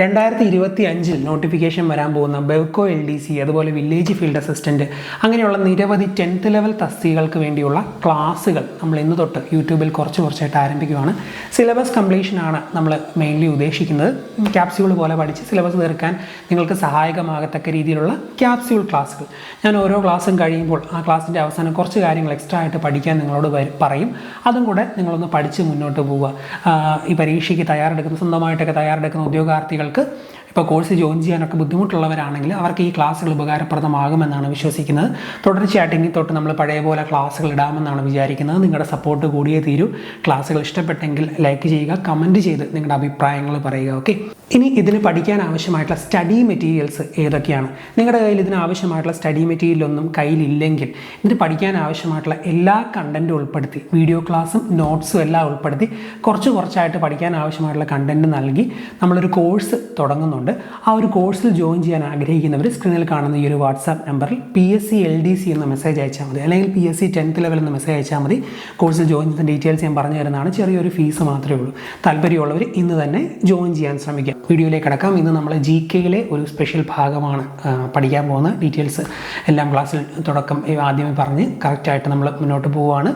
രണ്ടായിരത്തി ഇരുപത്തി അഞ്ചിൽ നോട്ടിഫിക്കേഷൻ വരാൻ പോകുന്ന ബെവ്കോ എൽ ഡി സി അതുപോലെ വില്ലേജ് ഫീൽഡ് അസിസ്റ്റന്റ് അങ്ങനെയുള്ള നിരവധി ടെൻത്ത് ലെവൽ തസ്തികൾക്ക് വേണ്ടിയുള്ള ക്ലാസ്സുകൾ നമ്മൾ ഇന്ന് തൊട്ട് യൂട്യൂബിൽ കുറച്ച് കുറച്ചായിട്ട് ആരംഭിക്കുകയാണ് സിലബസ് കംപ്ലീഷനാണ് നമ്മൾ മെയിൻലി ഉദ്ദേശിക്കുന്നത്. ക്യാപ്സ്യൂൾ പോലെ പഠിച്ച് സിലബസ് തീർക്കാൻ നിങ്ങൾക്ക് സഹായകമാകത്തക്ക രീതിയിലുള്ള ക്യാപ്സ്യൂൾ ക്ലാസ്സുകൾ. ഞാൻ ഓരോ ക്ലാസ്സും കഴിയുമ്പോൾ ആ ക്ലാസ്സിന്റെ അവസാനം കുറച്ച് കാര്യങ്ങൾ എക്സ്ട്രാ ആയിട്ട് പഠിക്കാൻ നിങ്ങളോട് പറയും. അതും കൂടെ നിങ്ങളൊന്ന് പഠിച്ച് മുന്നോട്ട് പോവുക. ഈ പരീക്ഷയ്ക്ക് തയ്യാറെടുക്കുന്ന സ്വന്തമായിട്ടൊക്കെ തയ്യാറെടുക്കുന്ന ഉദ്യോഗാർത്ഥികൾക്ക് ഇപ്പോൾ കോഴ്സ് ജോയിൻ ചെയ്യാനൊക്കെ ബുദ്ധിമുട്ടുള്ളവരാണെങ്കിൽ അവർക്ക് ഈ ക്ലാസ്സുകൾ ഉപകാരപ്രദമാകുമെന്നാണ് വിശ്വസിക്കുന്നത്. തുടർച്ചയായിട്ട് ഇനി തൊട്ട് നമ്മൾ പഴയ പോലെ ക്ലാസ്സുകൾ ഇടാമെന്നാണ് വിചാരിക്കുന്നത്. നിങ്ങളുടെ സപ്പോർട്ട് കൂടിയേ തീരൂ. ക്ലാസ്സുകൾ ഇഷ്ടപ്പെട്ടെങ്കിൽ ലൈക്ക് ചെയ്യുക കമന്റ് ചെയ്ത് നിങ്ങളുടെ അഭിപ്രായങ്ങൾ പറയുക ഓക്കെ ഇനി ഇതിന് പഠിക്കാൻ ആവശ്യമായിട്ടുള്ള സ്റ്റഡി മെറ്റീരിയൽസ് ഏതൊക്കെയാണ്? നിങ്ങളുടെ കയ്യിൽ ഇതിന് ആവശ്യമായിട്ടുള്ള സ്റ്റഡി മെറ്റീരിയലൊന്നും കയ്യിലില്ലെങ്കിൽ ഇതിന് പഠിക്കാൻ ആവശ്യമായിട്ടുള്ള എല്ലാ കണ്ടന്റും ഉൾപ്പെടുത്തി വീഡിയോ ക്ലാസ്സും നോട്ട്സും എല്ലാം ഉൾപ്പെടുത്തി കുറച്ച് കുറച്ചായിട്ട് പഠിക്കാൻ ആവശ്യമായിട്ടുള്ള കണ്ടന്റ് നൽകി നമ്മളൊരു കോഴ്സ് തുടങ്ങുന്നുണ്ട്. ആ ഒരു കോഴ്സിൽ ജോയിൻ ചെയ്യാൻ ആഗ്രഹിക്കുന്നവർ സ്ക്രീനിൽ കാണുന്ന ഈ ഒരു വാട്സാപ്പ് നമ്പറിൽ P S C L D C എന്ന മെസ്സേജ് അയച്ചാൽ മതി. അല്ലെങ്കിൽ P S C tenth level എന്ന മെസ്സേജ് അയച്ചാൽ മതി. കോഴ്സിൽ ജോയിൻ ചെയ്യുന്ന ഡീറ്റെയിൽസ് ഞാൻ പറഞ്ഞു തരുന്നതാണ്. ചെറിയൊരു ഫീസ് മാത്രമേ ഉള്ളൂ. താല്പര്യമുള്ളവർ ഇന്ന് തന്നെ ജോയിൻ ചെയ്യാൻ ശ്രമിക്കാം. വീഡിയോയിലേക്ക് കിടക്കാം. ഇന്ന് നമ്മൾ ജി കെയിലെ ഒരു സ്പെഷ്യൽ ഭാഗമാണ് പഠിക്കാൻ പോകുന്ന ഡീറ്റെയിൽസ് എല്ലാം ക്ലാസ്സിൽ തുടക്കം ആദ്യമേ പറഞ്ഞ് കറക്റ്റായിട്ട് നമ്മൾ മുന്നോട്ട് പോവുകയാണ്.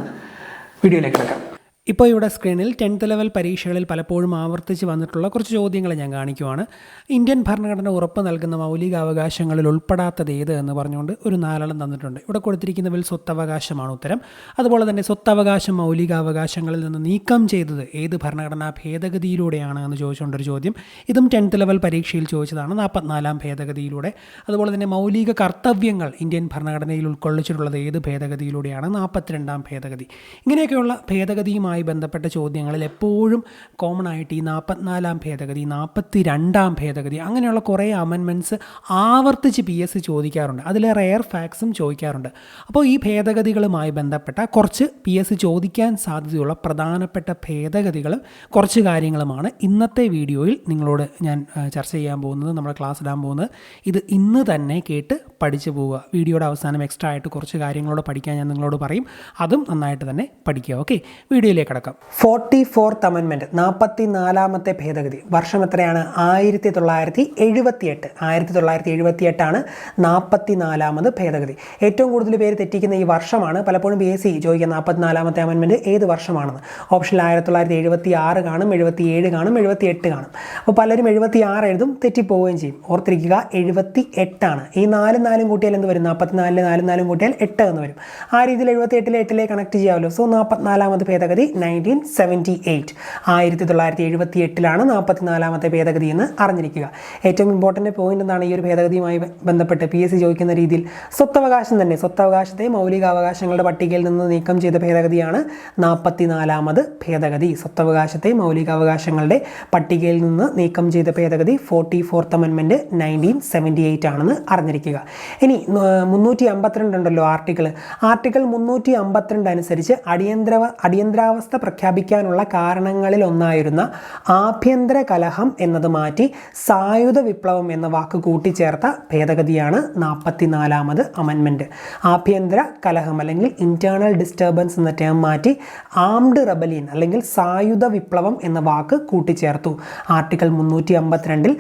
വീഡിയോയിലേക്ക് കിടക്കാം. ഇപ്പോൾ ഇവിടെ സ്ക്രീനിൽ ടെൻത്ത് ലെവൽ പരീക്ഷകളിൽ പലപ്പോഴും ആവർത്തിച്ച് വന്നിട്ടുള്ള കുറച്ച് ചോദ്യങ്ങൾ ഞാൻ കാണിക്കുവാണ്. ഇന്ത്യൻ ഭരണഘടന ഉറപ്പ് നൽകുന്ന മൗലിക അവകാശങ്ങളിൽ ഉൾപ്പെടാത്തത് ഏത് എന്ന് പറഞ്ഞുകൊണ്ട് ഒരു നാലെണ്ണം തന്നിട്ടുണ്ട്. ഇവിടെ കൊടുത്തിരിക്കുന്നതിൽ സ്വത്തവകാശമാണ് ഉത്തരം. അതുപോലെ തന്നെ സ്വത്തവകാശം മൗലികാവകാശങ്ങളിൽ നിന്ന് നീക്കം ചെയ്തത് ഏത് ഭരണഘടനാ ഭേദഗതിയിലൂടെയാണ് എന്ന് ചോദിച്ചുകൊണ്ടൊരു ചോദ്യം. ഇതും ടെൻത്ത് ലെവൽ പരീക്ഷയിൽ ചോദിച്ചതാണ് നാൽപ്പത്തിനാലാം ഭേദഗതിയിലൂടെ. അതുപോലെ തന്നെ മൗലിക കർത്തവ്യങ്ങൾ ഇന്ത്യൻ ഭരണഘടനയിൽ ഉൾക്കൊള്ളിച്ചിട്ടുള്ളത് ഏത് ഭേദഗതിയിലൂടെയാണ്? നാൽപ്പത്തിരണ്ടാം ഭേദഗതി. ഇങ്ങനെയൊക്കെയുള്ള ഭേദഗതിയുമായി ബന്ധപ്പെട്ട ചോദ്യങ്ങളിൽ എപ്പോഴും കോമൺ ആയിട്ട് ഈ നാൽപ്പത്തിനാലാം ഭേദഗതി നാൽപ്പത്തി രണ്ടാം ഭേദഗതി അങ്ങനെയുള്ള കുറേ അമെൻമെന്റ്സ് ആവർത്തിച്ച് പി എസ് സി ചോദിക്കാറുണ്ട് അതിലെ റെയർ ഫാക്സും ചോദിക്കാറുണ്ട്. അപ്പോൾ ഈ ഭേദഗതികളുമായി ബന്ധപ്പെട്ട കുറച്ച് പി എസ് സി ചോദിക്കാൻ സാധ്യതയുള്ള പ്രധാനപ്പെട്ട ഭേദഗതികൾ കുറച്ച് കാര്യങ്ങളുമാണ് ഇന്നത്തെ വീഡിയോയിൽ നിങ്ങളോട് ഞാൻ ചർച്ച ചെയ്യാൻ പോകുന്നത് നമ്മുടെ ക്ലാസ് ഇടാൻ പോകുന്നത്. ഇത് ഇന്ന് തന്നെ കേട്ട് പഠിച്ചു പോവുക. വീഡിയോയുടെ അവസാനം എക്സ്ട്രാ ആയിട്ട് കുറച്ച് കാര്യങ്ങളോട് പഠിക്കാൻ ഞാൻ നിങ്ങളോട് പറയും. അതും നന്നായിട്ട് തന്നെ പഠിക്കുക. ഓക്കെ വീഡിയോയിലേക്ക് കടക്കാം. ഫോർട്ടി ഫോർത്ത് അമെൻമെന്റ് നാൽപ്പത്തി നാലാമത്തെ ഭേദഗതി. വർഷം എത്രയാണ്? ആയിരത്തി തൊള്ളായിരത്തി എഴുപത്തി എട്ട് ആയിരത്തി തൊള്ളായിരത്തി എഴുപത്തി എട്ടാണ് നാൽപ്പത്തി നാലാമത് ഭേദഗതി. ഏറ്റവും കൂടുതൽ പേര് തെറ്റിക്കുന്ന ഈ വർഷമാണ്. പലപ്പോഴും ബി എസ് സി ചോദിക്കുക നാൽപ്പത്തിനാലാമത്തെ അമെൻമെന്റ് ഏത് വർഷമാണെന്ന്. ഓപ്ഷനിൽ ആയിരത്തി തൊള്ളായിരത്തി എഴുപത്തി ആറ് കാണും എഴുപത്തി ഏഴ് കാണും എഴുപത്തി എട്ട് കാണും. അപ്പോൾ പലരും എഴുപത്തി ആറ് എഴുതും തെറ്റിപ്പോവുകയും ചെയ്യും. ഓർത്തിരിക്കുക എഴുപത്തി എട്ടാണ് ഈ നാലും നാലും കൂട്ടിയാൽ എന്ത് വരും? നാൽപ്പത്തിനാലിൽ നാലും നാലും കൂട്ടിയാൽ എട്ട് എന്ന് വരും. ആ രീതിയിൽ എഴുപത്തി എട്ടിലെ എട്ടിലെ കണക്ട് ചെയ്യാമല്ലോ. സോ നാൽപ്പത്തിനാലാമത് ഭേദഗതി നയന്റീൻ സെവന്റി എയ്റ്റ് ആയിരത്തി തൊള്ളായിരത്തി എഴുപത്തി എട്ടിലാണ് നാൽപ്പത്തിനാലാമത്തെ ഭേദഗതി എന്ന് അറിഞ്ഞിരിക്കുക. ഏറ്റവും ഇമ്പോർട്ടന്റ് പോയിന്റ് എന്താണ് ഈ ഒരു ഭേദഗതിയുമായി ബന്ധപ്പെട്ട്? പി എസ് സി ചോദിക്കുന്ന രീതിയിൽ സ്വത്തവകാശം തന്നെ സ്വത്തവകാശത്തെ മൗലികാവകാശങ്ങളുടെ പട്ടികയിൽ നിന്ന് നീക്കം ചെയ്ത ഭേദഗതിയാണ് നാൽപ്പത്തിനാലാമത് ഭേദഗതി. സ്വത്തവകാശത്തെ മൗലികാവകാശങ്ങളുടെ പട്ടികയിൽ നിന്ന് നീക്കം ചെയ്ത ഭേദഗതി ഫോർട്ടി ഫോർത്ത് അമെൻമെന്റ് നയന്റീൻ സെവന്റി എയ്റ്റ് ആണെന്ന് അറിഞ്ഞിരിക്കുക. ഇനി മുന്നൂറ്റി അമ്പത്തിരണ്ട് ഉണ്ടല്ലോ ആർട്ടിക്കിൾ ആർട്ടിക്കിൾ മുന്നൂറ്റി അമ്പത്തിരണ്ട് അനുസരിച്ച് അടിയന്തര അടിയന്തരാവസ്ഥ പ്രഖ്യാപിക്കാനുള്ള കാരണങ്ങളിൽ ഒന്നായിരുന്ന ആഭ്യന്തര കലഹം എന്നത് മാറ്റി സായുധ വിപ്ലവം എന്ന വാക്ക് കൂട്ടിച്ചേർത്ത ഭേദഗതിയാണ് നാൽപ്പത്തിനാലാമത് അമെൻമെന്റ് ആഭ്യന്തര കലഹം അല്ലെങ്കിൽ ഇന്റേർണൽ ഡിസ്റ്റർബൻസ് എന്ന ടേം മാറ്റി ആംഡ് റബലിയൻ അല്ലെങ്കിൽ സായുധ വിപ്ലവം എന്ന വാക്ക് കൂട്ടിച്ചേർത്തു. ആർട്ടിക്കിൾ മുന്നൂറ്റി അമ്പത്തിരണ്ടിൽ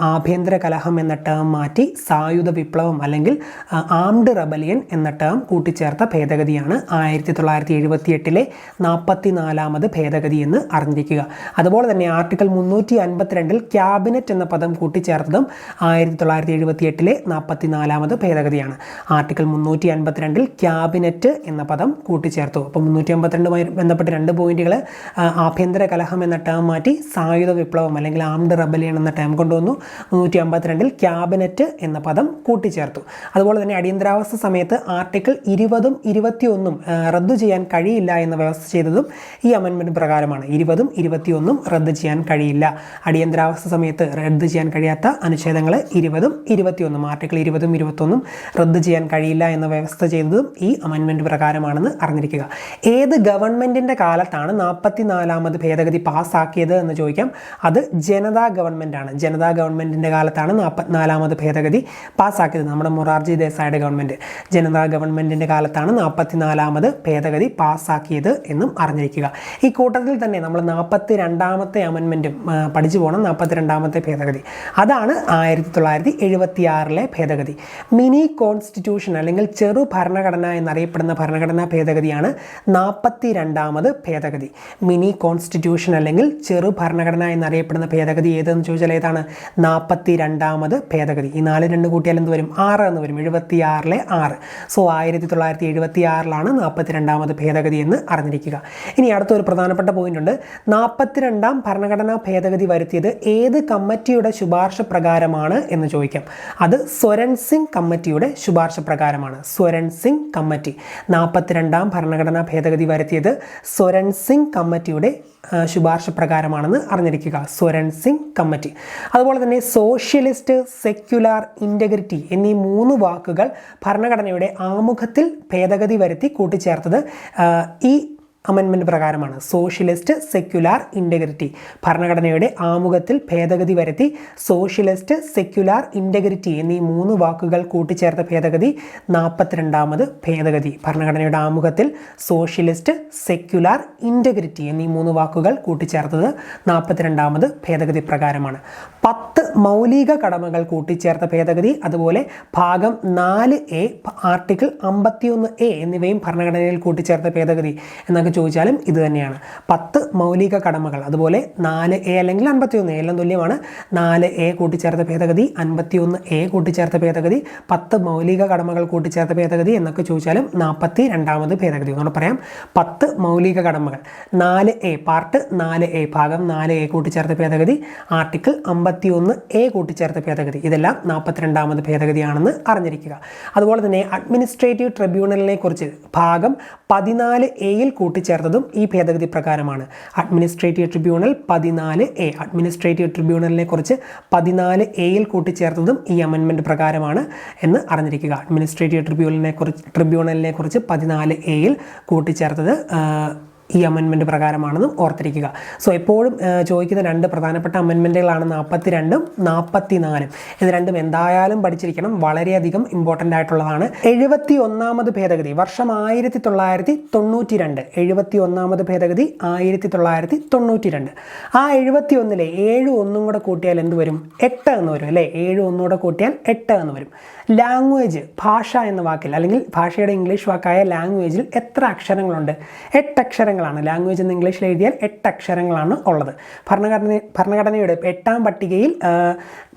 ആഭ്യന്തര കലഹം എന്ന ടേം മാറ്റി സായുധ വിപ്ലവം അല്ലെങ്കിൽ ആംഡ് റബലിയൻ എന്ന ടേം കൂട്ടിച്ചേർത്ത ഭേദഗതിയാണ് ആയിരത്തി തൊള്ളായിരത്തി എഴുപത്തി എട്ടിലെ നാൽപ്പത്തി നാലാമത് ഭേദഗതി എന്ന് അറിഞ്ഞിരിക്കുക. അതുപോലെ തന്നെ ആർട്ടിക്കിൾ മുന്നൂറ്റി അൻപത്തിരണ്ടിൽ ക്യാബിനറ്റ് എന്ന പദം കൂട്ടിച്ചേർത്തതും ആയിരത്തി തൊള്ളായിരത്തി എഴുപത്തി എട്ടിലെ നാൽപ്പത്തിനാലാമത് ഭേദഗതിയാണ്. ആർട്ടിക്കിൾ മുന്നൂറ്റി അൻപത്തിരണ്ടിൽ ക്യാബിനറ്റ് എന്ന പദം കൂട്ടിച്ചേർത്തു. അപ്പോൾ മുന്നൂറ്റി അമ്പത്തിരണ്ടുമായി ബന്ധപ്പെട്ട് രണ്ട് പോയിന്റുകൾ ആഭ്യന്തര കലഹം എന്ന ടേം മാറ്റി സായുധ വിപ്ലവം അല്ലെങ്കിൽ ആംഡ് റബലിയൻ എന്ന ടേം കൊണ്ടുവന്നു. മുന്നൂറ്റി അമ്പത്തിരണ്ടിൽ ക്യാബിനറ്റ് എന്ന പദം കൂട്ടിച്ചേർത്തു. അതുപോലെ തന്നെ അടിയന്തരാവസ്ഥ സമയത്ത് ആർട്ടിക്കിൾ ഇരുപതും ഇരുപത്തിയൊന്നും റദ്ദു ചെയ്യാൻ കഴിയില്ല എന്ന വ്യവസ്ഥ ചെയ്തതും ഈ അമെൻമെന്റ് പ്രകാരമാണ്. ഇരുപതും ഇരുപത്തിയൊന്നും റദ്ദ് ചെയ്യാൻ കഴിയില്ല. അടിയന്തരാവസ്ഥ സമയത്ത് റദ്ദ് ചെയ്യാൻ കഴിയാത്ത അനുച്ഛേദങ്ങൾ ഇരുപതും ഇരുപത്തിയൊന്നും ആർട്ടിക്കിൾ ഇരുപതും ഇരുപത്തൊന്നും റദ്ദ് ചെയ്യാൻ കഴിയില്ല എന്ന വ്യവസ്ഥ ചെയ്തതും ഈ അമെൻമെന്റ് പ്രകാരമാണെന്ന് അറിഞ്ഞിരിക്കുക. ഏത് ഗവൺമെന്റിന്റെ കാലത്താണ് നാൽപ്പത്തി നാലാമത് ഭേദഗതി പാസ്സാക്കിയത് എന്ന് ചോദിക്കാം. അത് ജനതാ ഗവൺമെന്റാണ് ജനതാ ഗവൺമെന്റിന്റെ കാലത്താണ് നാൽപ്പത്തിനാലാമത് ഭേദഗതി പാസ്സാക്കിയത്. നമ്മുടെ മൊറാർജി ദേശായിയുടെ ഗവൺമെന്റ് ജനതാ ഗവൺമെന്റിന്റെ കാലത്താണ് നാൽപ്പത്തിനാലാമത് ഭേദഗതി പാസ്സാക്കിയത് എന്നും അറിഞ്ഞിരിക്കുക ഈ കൂട്ടത്തിൽ തന്നെ നമ്മൾ നാൽപ്പത്തി രണ്ടാമത്തെ അമൻമെന്റും പഠിച്ചു പോകണം നാൽപ്പത്തി രണ്ടാമത്തെ ഭേദഗതി. അതാണ് ആയിരത്തി തൊള്ളായിരത്തി എഴുപത്തി ആറിലെ ഭേദഗതി. മിനി കോൺസ്റ്റിറ്റ്യൂഷൻ അല്ലെങ്കിൽ ചെറു ഭരണഘടന എന്നറിയപ്പെടുന്ന ഭരണഘടനാ ഭേദഗതിയാണ് നാൽപ്പത്തി രണ്ടാമത് ഭേദഗതി. മിനി കോൺസ്റ്റിറ്റ്യൂഷൻ അല്ലെങ്കിൽ ചെറു ഭരണഘടന എന്നറിയപ്പെടുന്ന ഭേദഗതി ഏതെന്ന് ചോദിച്ചാൽ ഏതാണ്? നാൽപ്പത്തി രണ്ടാമത് ഭേദഗതി. ഈ നാല് രണ്ട് കൂട്ടിയാൽ എന്ത് വരും? ആറ് എന്ന് വരും. എഴുപത്തി ആറിലെ ആറ്. സോ ആയിരത്തി തൊള്ളായിരത്തി എഴുപത്തി ആറിലാണ് നാൽപ്പത്തി രണ്ടാമത് ഭേദഗതി എന്ന് അറിഞ്ഞിരിക്കുക. ഇനി അടുത്തൊരു പ്രധാനപ്പെട്ട പോയിന്റ് ഉണ്ട്. നാൽപ്പത്തിരണ്ടാം ഭരണഘടനാ ഭേദഗതി വരുത്തിയത് ഏത് കമ്മിറ്റിയുടെ ശുപാർശ പ്രകാരമാണ് എന്ന് ചോദിക്കാം. അത് സ്വരൺ സിംഗ് കമ്മിറ്റിയുടെ ശുപാർശ പ്രകാരമാണ്. സ്വരൺ സിംഗ് കമ്മിറ്റി. നാൽപ്പത്തിരണ്ടാം ഭരണഘടനാ ഭേദഗതി വരുത്തിയത് സ്വരൺ സിംഗ് കമ്മിറ്റിയുടെ ശുപാർശ പ്രകാരമാണെന്ന് അറിഞ്ഞിരിക്കുക. സ്വരൺ സിംഗ് കമ്മിറ്റി. അതുപോലെ തന്നെ സോഷ്യലിസ്റ്റ് സെക്യുലാർ ഇന്റഗ്രിറ്റി എന്നീ മൂന്ന് വാക്കുകൾ ഭരണഘടനയുടെ ആമുഖത്തിൽ ഭേദഗതി വരുത്തി കൂട്ടിച്ചേർത്തത് ഈ അമെൻമെന്റ് പ്രകാരമാണ്. സോഷ്യലിസ്റ്റ് സെക്യുലാർ ഇന്റഗ്രിറ്റി ഭരണഘടനയുടെ ആമുഖത്തിൽ ഭേദഗതി വരുത്തി സോഷ്യലിസ്റ്റ് സെക്യുലാർ ഇന്റഗ്രിറ്റി എന്നീ മൂന്ന് വാക്കുകൾ കൂട്ടിച്ചേർത്ത ഭേദഗതി നാൽപ്പത്തിരണ്ടാമത് ഭേദഗതി. ഭരണഘടനയുടെ ആമുഖത്തിൽ സോഷ്യലിസ്റ്റ് സെക്യുലാർ ഇന്റഗ്രിറ്റി എന്നീ മൂന്ന് വാക്കുകൾ കൂട്ടിച്ചേർത്തത് നാൽപ്പത്തിരണ്ടാമത് ഭേദഗതി പ്രകാരമാണ്. പത്ത് മൗലിക കടമകൾ കൂട്ടിച്ചേർത്ത ഭേദഗതി അതുപോലെ ഭാഗം നാല് എ ആർട്ടിക്കിൾ അമ്പത്തിയൊന്ന് എ എന്നിവയും ഭരണഘടനയിൽ കൂട്ടിച്ചേർത്ത ഭേദഗതി. എന്നൊക്കെ ചോദിച്ചാലും ഇത് തന്നെയാണ്. പത്ത് മൗലിക കടമകൾ അതുപോലെ നാല് എ അല്ലെങ്കിൽ അൻപത്തിയൊന്ന് എല്ലാം തുല്യമാണ്. നാല് എ കൂട്ടിച്ചേർത്ത ഭേദഗതി അൻപത്തിയൊന്ന് എ കൂട്ടിച്ചേർത്ത ഭേദഗതി പത്ത് മൗലിക കടമകൾ കൂട്ടിച്ചേർത്ത ഭേദഗതി എന്നൊക്കെ ചോദിച്ചാലും നാൽപ്പത്തി രണ്ടാമത് ഭേദഗതി എന്നോട് പറയാം. പത്ത് മൗലിക കടമകൾ നാല് എ പാർട്ട് നാല് എ ഭാഗം നാല് എ കൂട്ടിച്ചേർത്ത ഭേദഗതി ആർട്ടിക്കിൾ അമ്പത്തിയൊന്ന് എ കൂട്ടിച്ചേർത്ത ഭേദഗതി. ഇതെല്ലാം നാൽപ്പത്തിരണ്ടാമത് ഭേദഗതിയാണെന്ന് അറിഞ്ഞിരിക്കുക. അതുപോലെ തന്നെ അഡ്മിനിസ്ട്രേറ്റീവ് ട്രിബ്യൂണലിനെ കുറിച്ച് ഭാഗം പതിനാല് എയിൽ കൂട്ടിച്ചേർത്തതും ഈ ഭേദഗതി പ്രകാരമാണ്. അഡ്മിനിസ്ട്രേറ്റീവ് ട്രിബ്യൂണൽ പതിനാല് എ. അഡ്മിനിസ്ട്രേറ്റീവ് ട്രിബ്യൂണലിനെ കുറിച്ച് പതിനാല് എയിൽ കൂട്ടിച്ചേർത്തതും ഈ അമെൻമെന്റ് പ്രകാരമാണ് എന്ന് അറിഞ്ഞിരിക്കുക. അഡ്മിനിസ്ട്രേറ്റീവ് ട്രിബ്യൂണലിനെ കുറിച്ച് ട്രിബ്യൂണലിനെ കുറിച്ച് പതിനാല് എയിൽ കൂട്ടിച്ചേർത്തത് ഈ അമെൻമെന്റ് പ്രകാരമാണെന്നും ഓർത്തിരിക്കുക. സോ എപ്പോഴും ചോദിക്കുന്ന രണ്ട് പ്രധാനപ്പെട്ട അമെൻമെന്റുകളാണ് നാൽപ്പത്തി രണ്ടും നാൽപ്പത്തി നാലും ഇത് രണ്ടും എന്തായാലും പഠിച്ചിരിക്കണം. വളരെയധികം ഇമ്പോർട്ടന്റ് ആയിട്ടുള്ളതാണ്. എഴുപത്തി ഒന്നാമത് ഭേദഗതി വർഷം ആയിരത്തി തൊള്ളായിരത്തി തൊണ്ണൂറ്റി രണ്ട് എഴുപത്തി ഒന്നാമത് ഭേദഗതി ആയിരത്തി തൊള്ളായിരത്തി തൊണ്ണൂറ്റി രണ്ട് ആ എഴുപത്തി ഒന്നിലെ ഏഴ് ഒന്നും കൂടെ കൂട്ടിയാൽ എന്ത് വരും? എട്ട് എന്ന് വരും അല്ലേ? ഏഴ് ഒന്നുകൂടെ കൂട്ടിയാൽ എട്ട് എന്ന് വരും. ലാംഗ്വേജ് ഭാഷ എന്ന വാക്കിൽ അല്ലെങ്കിൽ ഭാഷയുടെ ഇംഗ്ലീഷ് വാക്കായ ലാംഗ്വേജിൽ എത്ര അക്ഷരങ്ങളുണ്ട്? എട്ട് അക്ഷരങ്ങളാണ്. ലാംഗ്വേജ് എന്ന് ഇംഗ്ലീഷിൽ എഴുതിയാൽ എട്ട് അക്ഷരങ്ങളാണ് ഉള്ളത്. ഭരണഘടന ഭരണഘടനയുടെ എട്ടാം പട്ടികയിൽ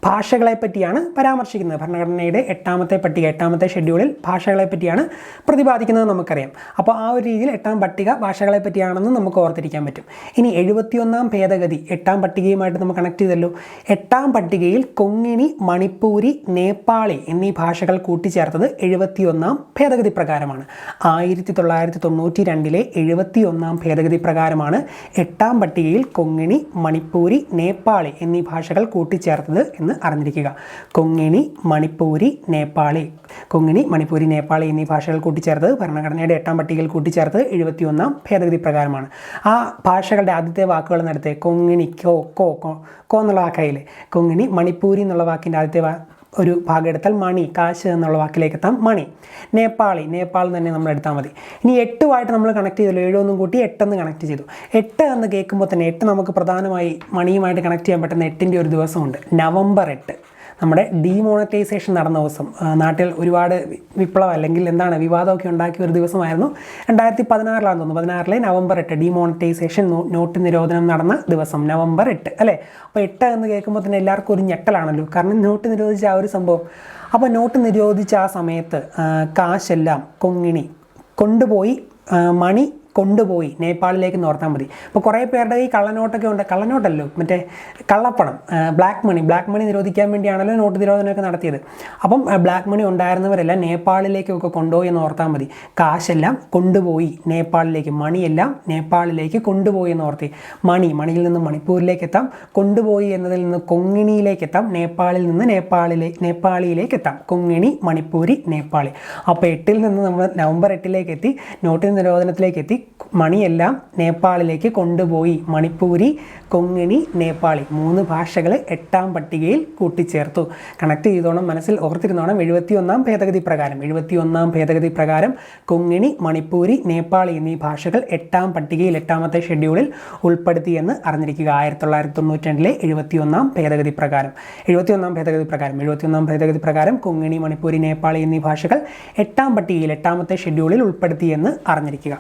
ഭാഷകളെ പറ്റിയാണ് പരാമർശിക്കുന്നത്. ഭരണഘടനയുടെ എട്ടാമത്തെ പട്ടിക എട്ടാമത്തെ ഷെഡ്യൂളിൽ ഭാഷകളെ പറ്റിയാണ് പ്രതിപാദിക്കുന്നത് നമുക്കറിയാം. അപ്പോൾ ആ ഒരു രീതിയിൽ എട്ടാം പട്ടിക ഭാഷകളെ പറ്റിയാണെന്ന് നമുക്ക് ഓർത്തിരിക്കാൻ പറ്റും. ഇനി എഴുപത്തിയൊന്നാം ഭേദഗതി എട്ടാം പട്ടികയുമായിട്ട് നമുക്ക് കണക്ട് ചെയ്തല്ലോ. എട്ടാം പട്ടികയിൽ കൊങ്ങിണി മണിപ്പൂരി നേപ്പാളി എന്നീ ഭാഷകൾ കൂട്ടിച്ചേർത്തത് എഴുപത്തിയൊന്നാം ഭേദഗതി പ്രകാരമാണ്. ആയിരത്തി തൊള്ളായിരത്തി തൊണ്ണൂറ്റി രണ്ടിലെ എഴുപത്തിയൊന്നാം ഭേദഗതി പ്രകാരമാണ് എട്ടാം പട്ടികയിൽ കൊങ്ങിണി മണിപ്പൂരി നേപ്പാളി എന്നീ ഭാഷകൾ കൂട്ടിച്ചേർത്തത് എന്ന് അറിഞ്ഞിരിക്കുക. കൊങ്ങിണി മണിപ്പൂരി നേപ്പാളി കൊങ്ങിണി മണിപ്പൂരി നേപ്പാളി എന്നീ ഭാഷകൾ കൂട്ടിച്ചേർത്തത് ഭരണഘടനയുടെ എട്ടാം പട്ടികയിൽ കൂട്ടിച്ചേർത്തത് എഴുപത്തിയൊന്നാം ഭേദഗതി പ്രകാരമാണ്. ആ ഭാഷകളുടെ ആദ്യത്തെ വാക്കുകൾ നടത്തേ കൊങ്ങിണി കോ കോ കോ എന്നുള്ള വാക്കായില്ലേ? കൊങ്ങിണി മണിപ്പൂരി എന്നുള്ള വാക്കിന്റെ ആദ്യത്തെ ഒരു ഭാഗം എടുത്താൽ മണി കാശ് എന്നുള്ള വാക്കിലേക്ക് എത്താം മണി. നേപ്പാളി നേപ്പാൾ തന്നെ നമ്മൾ എടുത്താൽ മതി. ഇനി എട്ടുമായിട്ട് നമ്മൾ കണക്ട് ചെയ്തല്ലോ ഏഴൊന്നും കൂട്ടി എട്ടെന്ന് കണക്ട് ചെയ്തു. എട്ട് എന്ന് കേൾക്കുമ്പോൾ തന്നെ എട്ട് നമുക്ക് പ്രധാനമായി മണിയുമായിട്ട് കണക്ട് ചെയ്യാൻ പറ്റുന്ന എട്ടിന്റെ ഒരു ദിവസമുണ്ട്. നവംബർ എട്ട്. നമ്മുടെ ഡീമോണറ്റൈസേഷൻ നടന്ന ദിവസം നാട്ടിൽ ഒരുപാട് വിപ്ലവം അല്ലെങ്കിൽ എന്താണ് വിവാദമൊക്കെ ഉണ്ടാക്കിയ ഒരു ദിവസമായിരുന്നു. രണ്ടായിരത്തി പതിനാറിലാണെന്ന് തോന്നുന്നു. പതിനാറിലെ നവംബർ എട്ട് ഡീമോണറ്റൈസേഷൻ നോട്ട് നിരോധനം നടന്ന ദിവസം നവംബർ എട്ട് അല്ലേ? അപ്പോൾ എട്ട് എന്ന് കേൾക്കുമ്പോൾ തന്നെ എല്ലാവർക്കും ഒരു ഞെട്ടലാണല്ലോ. കാരണം നോട്ട് നിരോധിച്ച ആ ഒരു സംഭവം. അപ്പോൾ നോട്ട് നിരോധിച്ച ആ സമയത്ത് കാശെല്ലാം കൊങ്ങിണി കൊണ്ടുപോയി മണി കൊണ്ടുപോയി. നേപ്പാളിലേക്ക് നോർത്താൽ മതി. അപ്പോൾ കുറേ പേരുടെ ഈ കള്ളനോട്ടൊക്കെ ഉണ്ട്. കള്ളനോട്ടല്ലോ മറ്റേ കള്ളപ്പണം ബ്ലാക്ക് മണി ബ്ലാക്ക് മണി നിരോധിക്കാൻ വേണ്ടിയാണല്ലോ നോട്ട് നിരോധനമൊക്കെ നടത്തിയത്. അപ്പം ബ്ലാക്ക് മണി ഉണ്ടായിരുന്നവരെല്ലാം നേപ്പാളിലേക്കൊക്കെ കൊണ്ടുപോയി എന്ന് ഓർത്താൽ മതി. കാശെല്ലാം കൊണ്ടുപോയി നേപ്പാളിലേക്ക് മണിയെല്ലാം നേപ്പാളിലേക്ക് കൊണ്ടുപോയി എന്ന് ഓർത്തി. മണി മണിയിൽ നിന്ന് മണിപ്പൂരിലേക്ക് എത്താം. കൊണ്ടുപോയി എന്നതിൽ നിന്ന് കൊങ്ങിണിയിലേക്ക് എത്താം. നേപ്പാളിൽ നിന്ന് നേപ്പാളിലെ നേപ്പാളിയിലേക്ക് എത്താം. കൊങ്ങിണി മണിപ്പൂരി നേപ്പാളി. അപ്പോൾ എട്ടിൽ നിന്ന് നമ്മൾ നവംബർ എട്ടിലേക്ക് എത്തി. നോട്ട് നിരോധനത്തിലേക്ക് എത്തി. മണിയെല്ലാം നേപ്പാളിലേക്ക് കൊണ്ടുപോയി. മണിപ്പൂരി കൊങ്ങിണി നേപ്പാളി മൂന്ന് ഭാഷകൾ എട്ടാം പട്ടികയിൽ കൂട്ടിച്ചേർത്തു. കണക്ട് ചെയ്തോണം മനസ്സിൽ ഓർത്തിരുന്നോണം എഴുപത്തിയൊന്നാം ഭേദഗതി പ്രകാരം. എഴുപത്തിയൊന്നാം ഭേദഗതി പ്രകാരം കൊങ്ങിണി മണിപ്പൂരി നേപ്പാളി എന്നീ ഭാഷകൾ എട്ടാം പട്ടികയിൽ എട്ടാമത്തെ ഷെഡ്യൂളിൽ ഉൾപ്പെടുത്തിയെന്ന് അറിഞ്ഞിരിക്കുക. ആയിരത്തി തൊള്ളായിരത്തി തൊണ്ണൂറ്റി രണ്ടിലെ എഴുപത്തിയൊന്നാം ഭേദഗതി പ്രകാരം. എഴുപത്തിയൊന്നാം ഭേദഗതി പ്രകാരം. എഴുപത്തിയൊന്നാം ഭേദഗതി പ്രകാരം കൊങ്ങിണി മണിപ്പൂരി നേപ്പാളി എന്നീ ഭാഷകൾ എട്ടാം പട്ടികയിൽ എട്ടാമത്തെ ഷെഡ്യൂളിൽ ഉൾപ്പെടുത്തിയെന്ന് അറിഞ്ഞിരിക്കുക.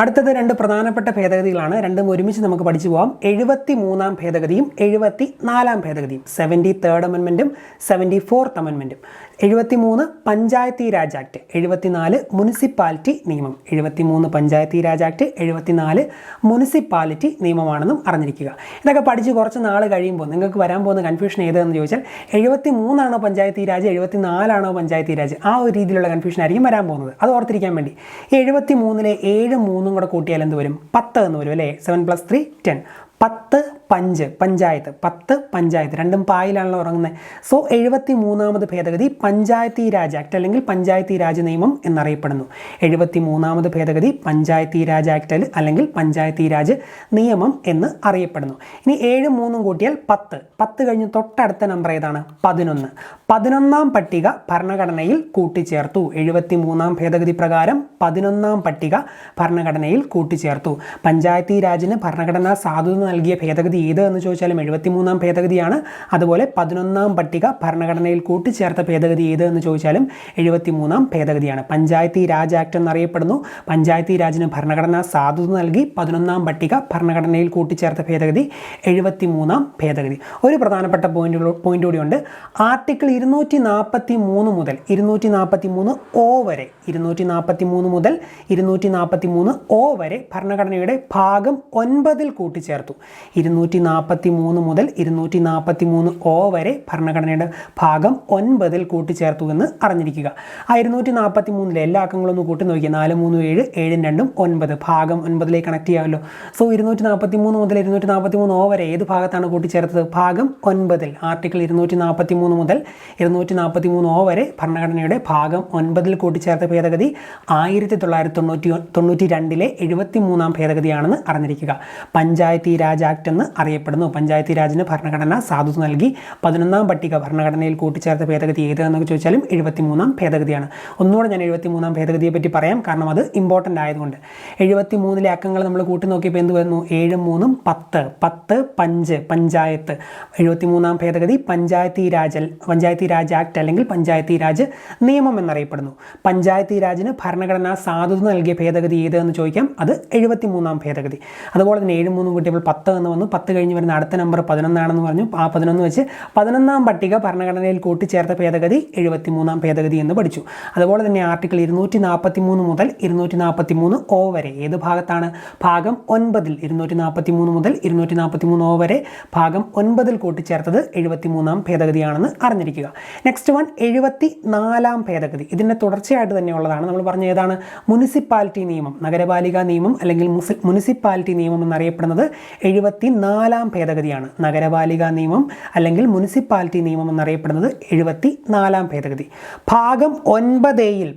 അടുത്തത് രണ്ട് പ്രധാനപ്പെട്ട ഭേദഗതികളാണ്. രണ്ടും ഒരുമിച്ച് നമുക്ക് പഠിച്ചു പോകാം എഴുപത്തി മൂന്നാം ഭേദഗതിയും എഴുപത്തി നാലാം ഭേദഗതിയും. സെവന്റി തേർഡ് അമെൻമെന്റും സെവന്റി ഫോർത്ത് അമെൻമെന്റും എഴുപത്തി മൂന്ന് പഞ്ചായത്തി രാജ് ആക്ട് എഴുപത്തിനാല് മുനിസിപ്പാലിറ്റി നിയമം. എഴുപത്തി മൂന്ന് പഞ്ചായത്തി രാജ് ആക്ട് എഴുപത്തിനാല് മുനിസിപ്പാലിറ്റി നിയമമാണെന്നും അറിഞ്ഞിരിക്കുക. ഇതൊക്കെ പഠിച്ച് കുറച്ച് നാൾ കഴിയുമ്പോൾ നിങ്ങൾക്ക് വരാൻ പോകുന്ന കൺഫ്യൂഷൻ ഏതെന്ന് ചോദിച്ചാൽ എഴുപത്തി മൂന്നാണോ പഞ്ചായത്തി രാജ് എഴുപത്തി നാലാണോ പഞ്ചായത്തി രാജ്? ആ ഒരു രീതിയിലുള്ള കൺഫ്യൂഷൻ ആയിരിക്കും വരാൻ പോകുന്നത്. അത് ഓർത്തിരിക്കാൻ വേണ്ടി. എഴുപത്തി മൂന്നിലെ ഏഴ് മൂന്നും കൂടെ കൂട്ടിയാൽ എന്ത് വരും? പത്ത് എന്ന് വരും അല്ലേ? സെവൻ പ്ലസ് ത്രീ ടെൻ പത്ത് പഞ്ച് പഞ്ചായത്ത്. പത്ത് പഞ്ചായത്ത്. രണ്ടും പായിലാണല്ലോ ഉറങ്ങുന്നത് സോ എഴുപത്തി മൂന്നാമത് ഭേദഗതി പഞ്ചായത്തി രാജ് ആക്ട് അല്ലെങ്കിൽ പഞ്ചായത്തി രാജ് നിയമം എന്നറിയപ്പെടുന്നു. എഴുപത്തി മൂന്നാമത് ഭേദഗതി പഞ്ചായത്തി രാജ് ആക്ട് അല്ലെങ്കിൽ പഞ്ചായത്തി രാജ് നിയമം എന്ന് അറിയപ്പെടുന്നു. ഇനി ഏഴ് മൂന്നും കൂട്ടിയാൽ പത്ത്. പത്ത് കഴിഞ്ഞ് തൊട്ടടുത്ത നമ്പർ ഏതാണ്? പതിനൊന്ന്. പതിനൊന്നാം പട്ടിക ഭരണഘടനയിൽ കൂട്ടിച്ചേർത്തു. എഴുപത്തി മൂന്നാം ഭേദഗതി പ്രകാരം പതിനൊന്നാം പട്ടിക ഭരണഘടനയിൽ കൂട്ടിച്ചേർത്തു. പഞ്ചായത്തി രാജിന് ഭരണഘടനാ സാധുത നൽകിയ ഭേദഗതി ഏത് എന്ന് ചോദിച്ചാലും എഴുപത്തിമൂന്നാം ഭേദഗതിയാണ്. അതുപോലെ പതിനൊന്നാം പട്ടിക ഭരണഘടനയിൽ കൂട്ടിച്ചേർത്ത ഭേദഗതി ഏത് എന്ന് ചോദിച്ചാലും എഴുപത്തിമൂന്നാം ഭേദഗതിയാണ്. പഞ്ചായത്തി രാജ് ആക്ട് എന്നറിയപ്പെടുന്നു. പഞ്ചായത്തി രാജിന് ഭരണഘടനാ സാധുത നൽകി പതിനൊന്നാം പട്ടിക ഭരണഘടനയിൽ കൂട്ടിച്ചേർത്ത ഭേദഗതി എഴുപത്തിമൂന്നാം ഭേദഗതി. ഒരു പ്രധാനപ്പെട്ട പോയിന്റ് പോയിന്റ് കൂടിയുണ്ട്. ആർട്ടിക്കിൾ ഇരുന്നൂറ്റി നാൽപ്പത്തി മൂന്ന് മുതൽ ഇരുന്നൂറ്റി നാൽപ്പത്തി മൂന്ന് ഒ വരെ ഇരുന്നൂറ്റി നാൽപ്പത്തി മൂന്ന് മുതൽ ഇരുന്നൂറ്റി നാൽപ്പത്തി മൂന്ന് ഒ വരെ ഭരണഘടനയുടെ ഭാഗം ഒൻപതിൽ കൂട്ടിച്ചേർത്തു. ഇരുന്നൂറ്റി നാൽപ്പത്തി മൂന്ന് മുതൽ ഇരുന്നൂറ്റി നാൽപ്പത്തി മൂന്ന് ഒ വരെ ഭരണഘടനയുടെ ഭാഗം ഒൻപതിൽ കൂട്ടിച്ചേർത്തു എന്ന് അറിഞ്ഞിരിക്കുക. ആ ഇരുന്നൂറ്റി നാൽപ്പത്തി മൂന്നിലെ എല്ലാ അക്കങ്ങളൊന്ന് കൂട്ടി നോക്കിയാൽ നാല് മൂന്ന് ഏഴ് ഏഴും രണ്ടും ഒൻപത്. ഭാഗം ഒൻപതിലേക്ക് കണക്ട് ചെയ്യാമല്ലോ. സോ ഇരുന്നൂറ്റി നാൽപ്പത്തി മൂന്ന് മുതൽ ഇരുന്നൂറ്റി നാൽപ്പത്തി മൂന്ന് ഒ വരെ ഏത് ഭാഗത്താണ് കൂട്ടിച്ചേർത്തത്? ഭാഗം ഒൻപതിൽ. ആർട്ടിക്കിൾ ഇരുന്നൂറ്റി നാൽപ്പത്തി മൂന്ന് മുതൽ ഇരുന്നൂറ്റി നാൽപ്പത്തി മൂന്ന് ഒ വരെ ഭരണഘടനയുടെ ഭാഗം ഒൻപതിൽ കൂട്ടിച്ചേർത്ത ഭേദഗതി ആയിരത്തി തൊള്ളായിരത്തി തൊണ്ണൂറ്റി തൊണ്ണൂറ്റി രണ്ടിലെ എഴുപത്തി മൂന്നാം ഭേദഗതിയാണെന്ന് അറിഞ്ഞിരിക്കുക. പഞ്ചായത്തി രാജ് ആക്ട് എന്ന് അറിയപ്പെടുന്നു. പഞ്ചായത്തി രാജിന് ഭരണഘടന സാധുത നൽകി. പതിനൊന്നാം പട്ടിക ഭരണഘടനയിൽ കൂട്ടിച്ചേർത്ത ഭേദഗതി ഏത് എന്നൊക്കെ ചോദിച്ചാലും എഴുപത്തി മൂന്നാം ഭേദഗതിയാണ്. ഒന്നുകൂടെ ഞാൻ എഴുപത്തി മൂന്നാം ഭേദഗതിയെ പറ്റി പറയാം. കാരണം അത് ഇമ്പോർട്ടന്റ് ആയതുകൊണ്ട്. എഴുപത്തി മൂന്നിലെ അക്കങ്ങൾ നമ്മൾ കൂട്ടി നോക്കിയപ്പോൾ എന്ത് വരുന്നു? ഏഴും മൂന്നും പത്ത്. പത്ത് പഞ്ച് പഞ്ചായത്ത്. എഴുപത്തി മൂന്നാം ഭേദഗതി പഞ്ചായത്തി രാജ് പഞ്ചായത്തി രാജ് ആക്ട് അല്ലെങ്കിൽ പഞ്ചായത്തി രാജ് നിയമം എന്നറിയപ്പെടുന്നു. പഞ്ചായത്തി രാജിന് ഭരണഘടനാ സാധുത നൽകിയ ഭേദഗതി ഏത് എന്ന് ചോദിക്കാം. അത് എഴുപത്തി മൂന്നാം ഭേദഗതി. അതുപോലെ തന്നെ ഏഴ് മൂന്നും കൂട്ടിയപ്പോൾ പത്ത് എന്ന് വന്നു. പത്ത് കഴിഞ്ഞ് വരുന്ന അടുത്ത നമ്പർ പതിനൊന്നാണെന്ന് പറഞ്ഞു. ആ പതിനൊന്ന് വെച്ച് പതിനൊന്നാം പട്ടിക ഭരണഘടനയിൽ കൂട്ടിച്ചേർത്ത ഭേദഗതി എഴുപത്തി മൂന്നാം ഭേദഗതി എന്ന് പഠിച്ചു. അതുപോലെ തന്നെ ആർട്ടിക്കിൾ ഇരുന്നൂറ്റി നാൽപ്പത്തി മൂന്ന് മുതൽ ഇരുന്നൂറ്റി നാൽപ്പത്തി മൂന്ന് ഒ വരെ ഏത് ഭാഗത്താണ്? ഭാഗം ഒൻപതിൽ ഇരുന്നൂറ്റി നാൽപ്പത്തി മൂന്ന് മുതൽ ഇരുന്നൂറ്റി നാൽപ്പത്തി മൂന്ന് ഒ വരെ ഭാഗം ഒൻപതിൽ കൂട്ടിച്ചേർത്തത് എഴുപത്തി മൂന്നാം ഭേദഗതിയാണെന്ന് അറിഞ്ഞിരിക്കുക. നെക്സ്റ്റ് വൺ എഴുപത്തി നാലാം ഭേദഗതി. ഇതിന്റെ തുടർച്ചയായിട്ട് തന്നെയുള്ളതാണ് നമ്മൾ പറഞ്ഞ ഏതാണ്? മുനിസിപ്പാലിറ്റി നിയമം. നഗരപാലിക നിയമം അല്ലെങ്കിൽ മുനിസിപ്പാലിറ്റി നിയമം എന്നറിയപ്പെടുന്നത് എഴുപത്തി നാലാം ഭേദഗതിയാണ് നഗരപാലിക നിയമം അല്ലെങ്കിൽ മുനിസിപ്പാലിറ്റി നിയമം എന്നറിയപ്പെടുന്നത് എഴുപത്തി നാലാം ഭേദഗതി. ഭാഗം ഒൻപതേയിൽ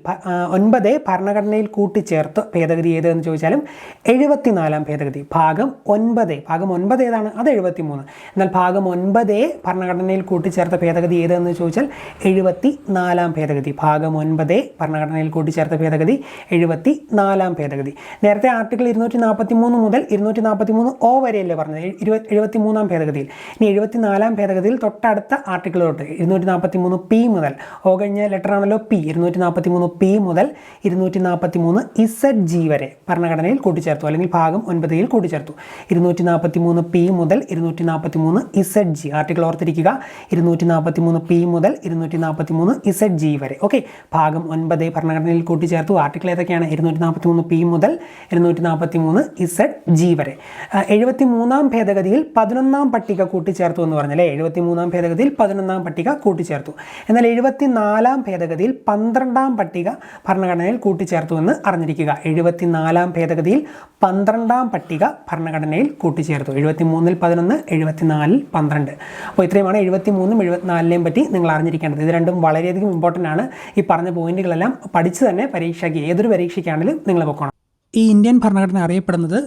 ഒൻപത് ഭരണഘടനയിൽ കൂട്ടിച്ചേർത്ത് ഭേദഗതി ഏതെന്ന് ചോദിച്ചാലും എഴുപത്തിനാലാം ഭേദഗതി. ഭാഗം ഒൻപത് ഭാഗം ഒൻപത് ഏതാണ്? അത് എഴുപത്തി മൂന്ന് എന്നാൽ ഭാഗം ഒൻപത് ഭരണഘടനയിൽ കൂട്ടിച്ചേർത്ത ഭേദഗതി ഏതെന്ന് ചോദിച്ചാൽ എഴുപത്തി നാലാം ഭേദഗതി. ഭാഗം ഒൻപത് ഭരണഘടനയിൽ കൂട്ടിച്ചേർത്ത ഭേദഗതി എഴുപത്തി നാലാം ഭേദഗതി. നേരത്തെ ആർട്ടിക്കിൾ ഇരുന്നൂറ്റി നാൽപ്പത്തി മൂന്ന് മുതൽ ഇരുന്നൂറ്റി നാൽപ്പത്തി മൂന്ന് ഒ വരെയല്ലേ പറഞ്ഞത്? ഇരുപത്തി എഴുപത്തി മൂന്നാം ഭേദഗതിയിൽ. ഇനി എഴുപത്തി നാലാം ഭേദഗതിയിൽ തൊട്ടടുത്ത ആർട്ടിക്കിൾ തൊട്ട് ഇരുന്നൂറ്റി നാൽപ്പത്തി മൂന്ന് പി മുതൽ ഓ കഴിഞ്ഞ ലെറ്റർ ആണല്ലോ പി ഇരുന്നൂറ്റി നാൽപ്പത്തി മൂന്ന് പി മുതൽ ഇരുന്നൂറ്റി നാൽപ്പത്തി മൂന്ന് ഇസഡ് ജി വരെ ഭരണഘടനയിൽ കൂട്ടിച്ചേർത്തു അല്ലെങ്കിൽ ഭാഗം ഒൻപതിൽ കൂട്ടിച്ചേർത്തു. ഇരുന്നൂറ്റി നാൽപ്പത്തി മൂന്ന് പി മുതൽ ഇരുന്നൂറ്റി നാൽപ്പത്തി മൂന്ന് ഇസഡ് ജി ആർട്ടിക്കിൾ ഓർത്തിരിക്കുക ഇരുന്നൂറ്റി നാൽപ്പത്തി മൂന്ന് പി മുതൽ ഇരുന്നൂറ്റി നാൽപ്പത്തി മൂന്ന് ഇസഡ് ജി വരെ. ഓക്കെ ഭാഗം ഒൻപത് ഭരണഘടനയിൽ കൂട്ടിച്ചേർത്തു ആർട്ടിക്കിൾ ഏതൊക്കെയാണ്? ഇരുന്നൂറ്റി നാൽപ്പത്തി മൂന്ന് പി മുതൽ ഇരുന്നൂറ്റി നാൽപ്പത്തി മൂന്ന് ഇസഡ് ജി വരെ. എഴുപത്തി മൂന്നാം ഭേദഗതിയിൽ പതിനൊന്നാം പട്ടിക കൂട്ടിച്ചേർത്തു എന്ന് പറഞ്ഞല്ലേ? എഴുപത്തി മൂന്നാം ഭേദഗതിയിൽ പതിനൊന്നാം പട്ടിക കൂട്ടിച്ചേർത്തു. എന്നാൽ എഴുപത്തി നാലാം ഭേദഗതിയിൽ പന്ത്രണ്ടാം പട്ടിക ഭരണഘടനയിൽ കൂട്ടിച്ചേർത്തു എന്ന് അറിഞ്ഞിരിക്കുക. എഴുപത്തി നാലാം ഭേദഗതിയിൽ പന്ത്രണ്ടാം പട്ടിക ഭരണഘടനയിൽ കൂട്ടിച്ചേർത്തു. എഴുപത്തി മൂന്നിൽ പതിനൊന്ന് എഴുപത്തിനാലിൽ പന്ത്രണ്ട്. അപ്പോൾ ഇത്രയുമാണ് എഴുപത്തി മൂന്നും എഴുപത്തിനാലിനെയും പറ്റി നിങ്ങൾ അറിഞ്ഞിരിക്കേണ്ടത്. ഇത് രണ്ടും വളരെയധികം ഇമ്പോർട്ടന്റ് ആണ്. ഈ പറഞ്ഞ പോയിന്റുകളെല്ലാം പഠിച്ച് തന്നെ പരീക്ഷയ്ക്ക് ഏതൊരു പരീക്ഷയ്ക്കാണെങ്കിലും നിങ്ങൾ പൊക്കണം ഈ ഇന്ത്യൻ ഭരണഘടന അറിയപ്പെടുന്നത്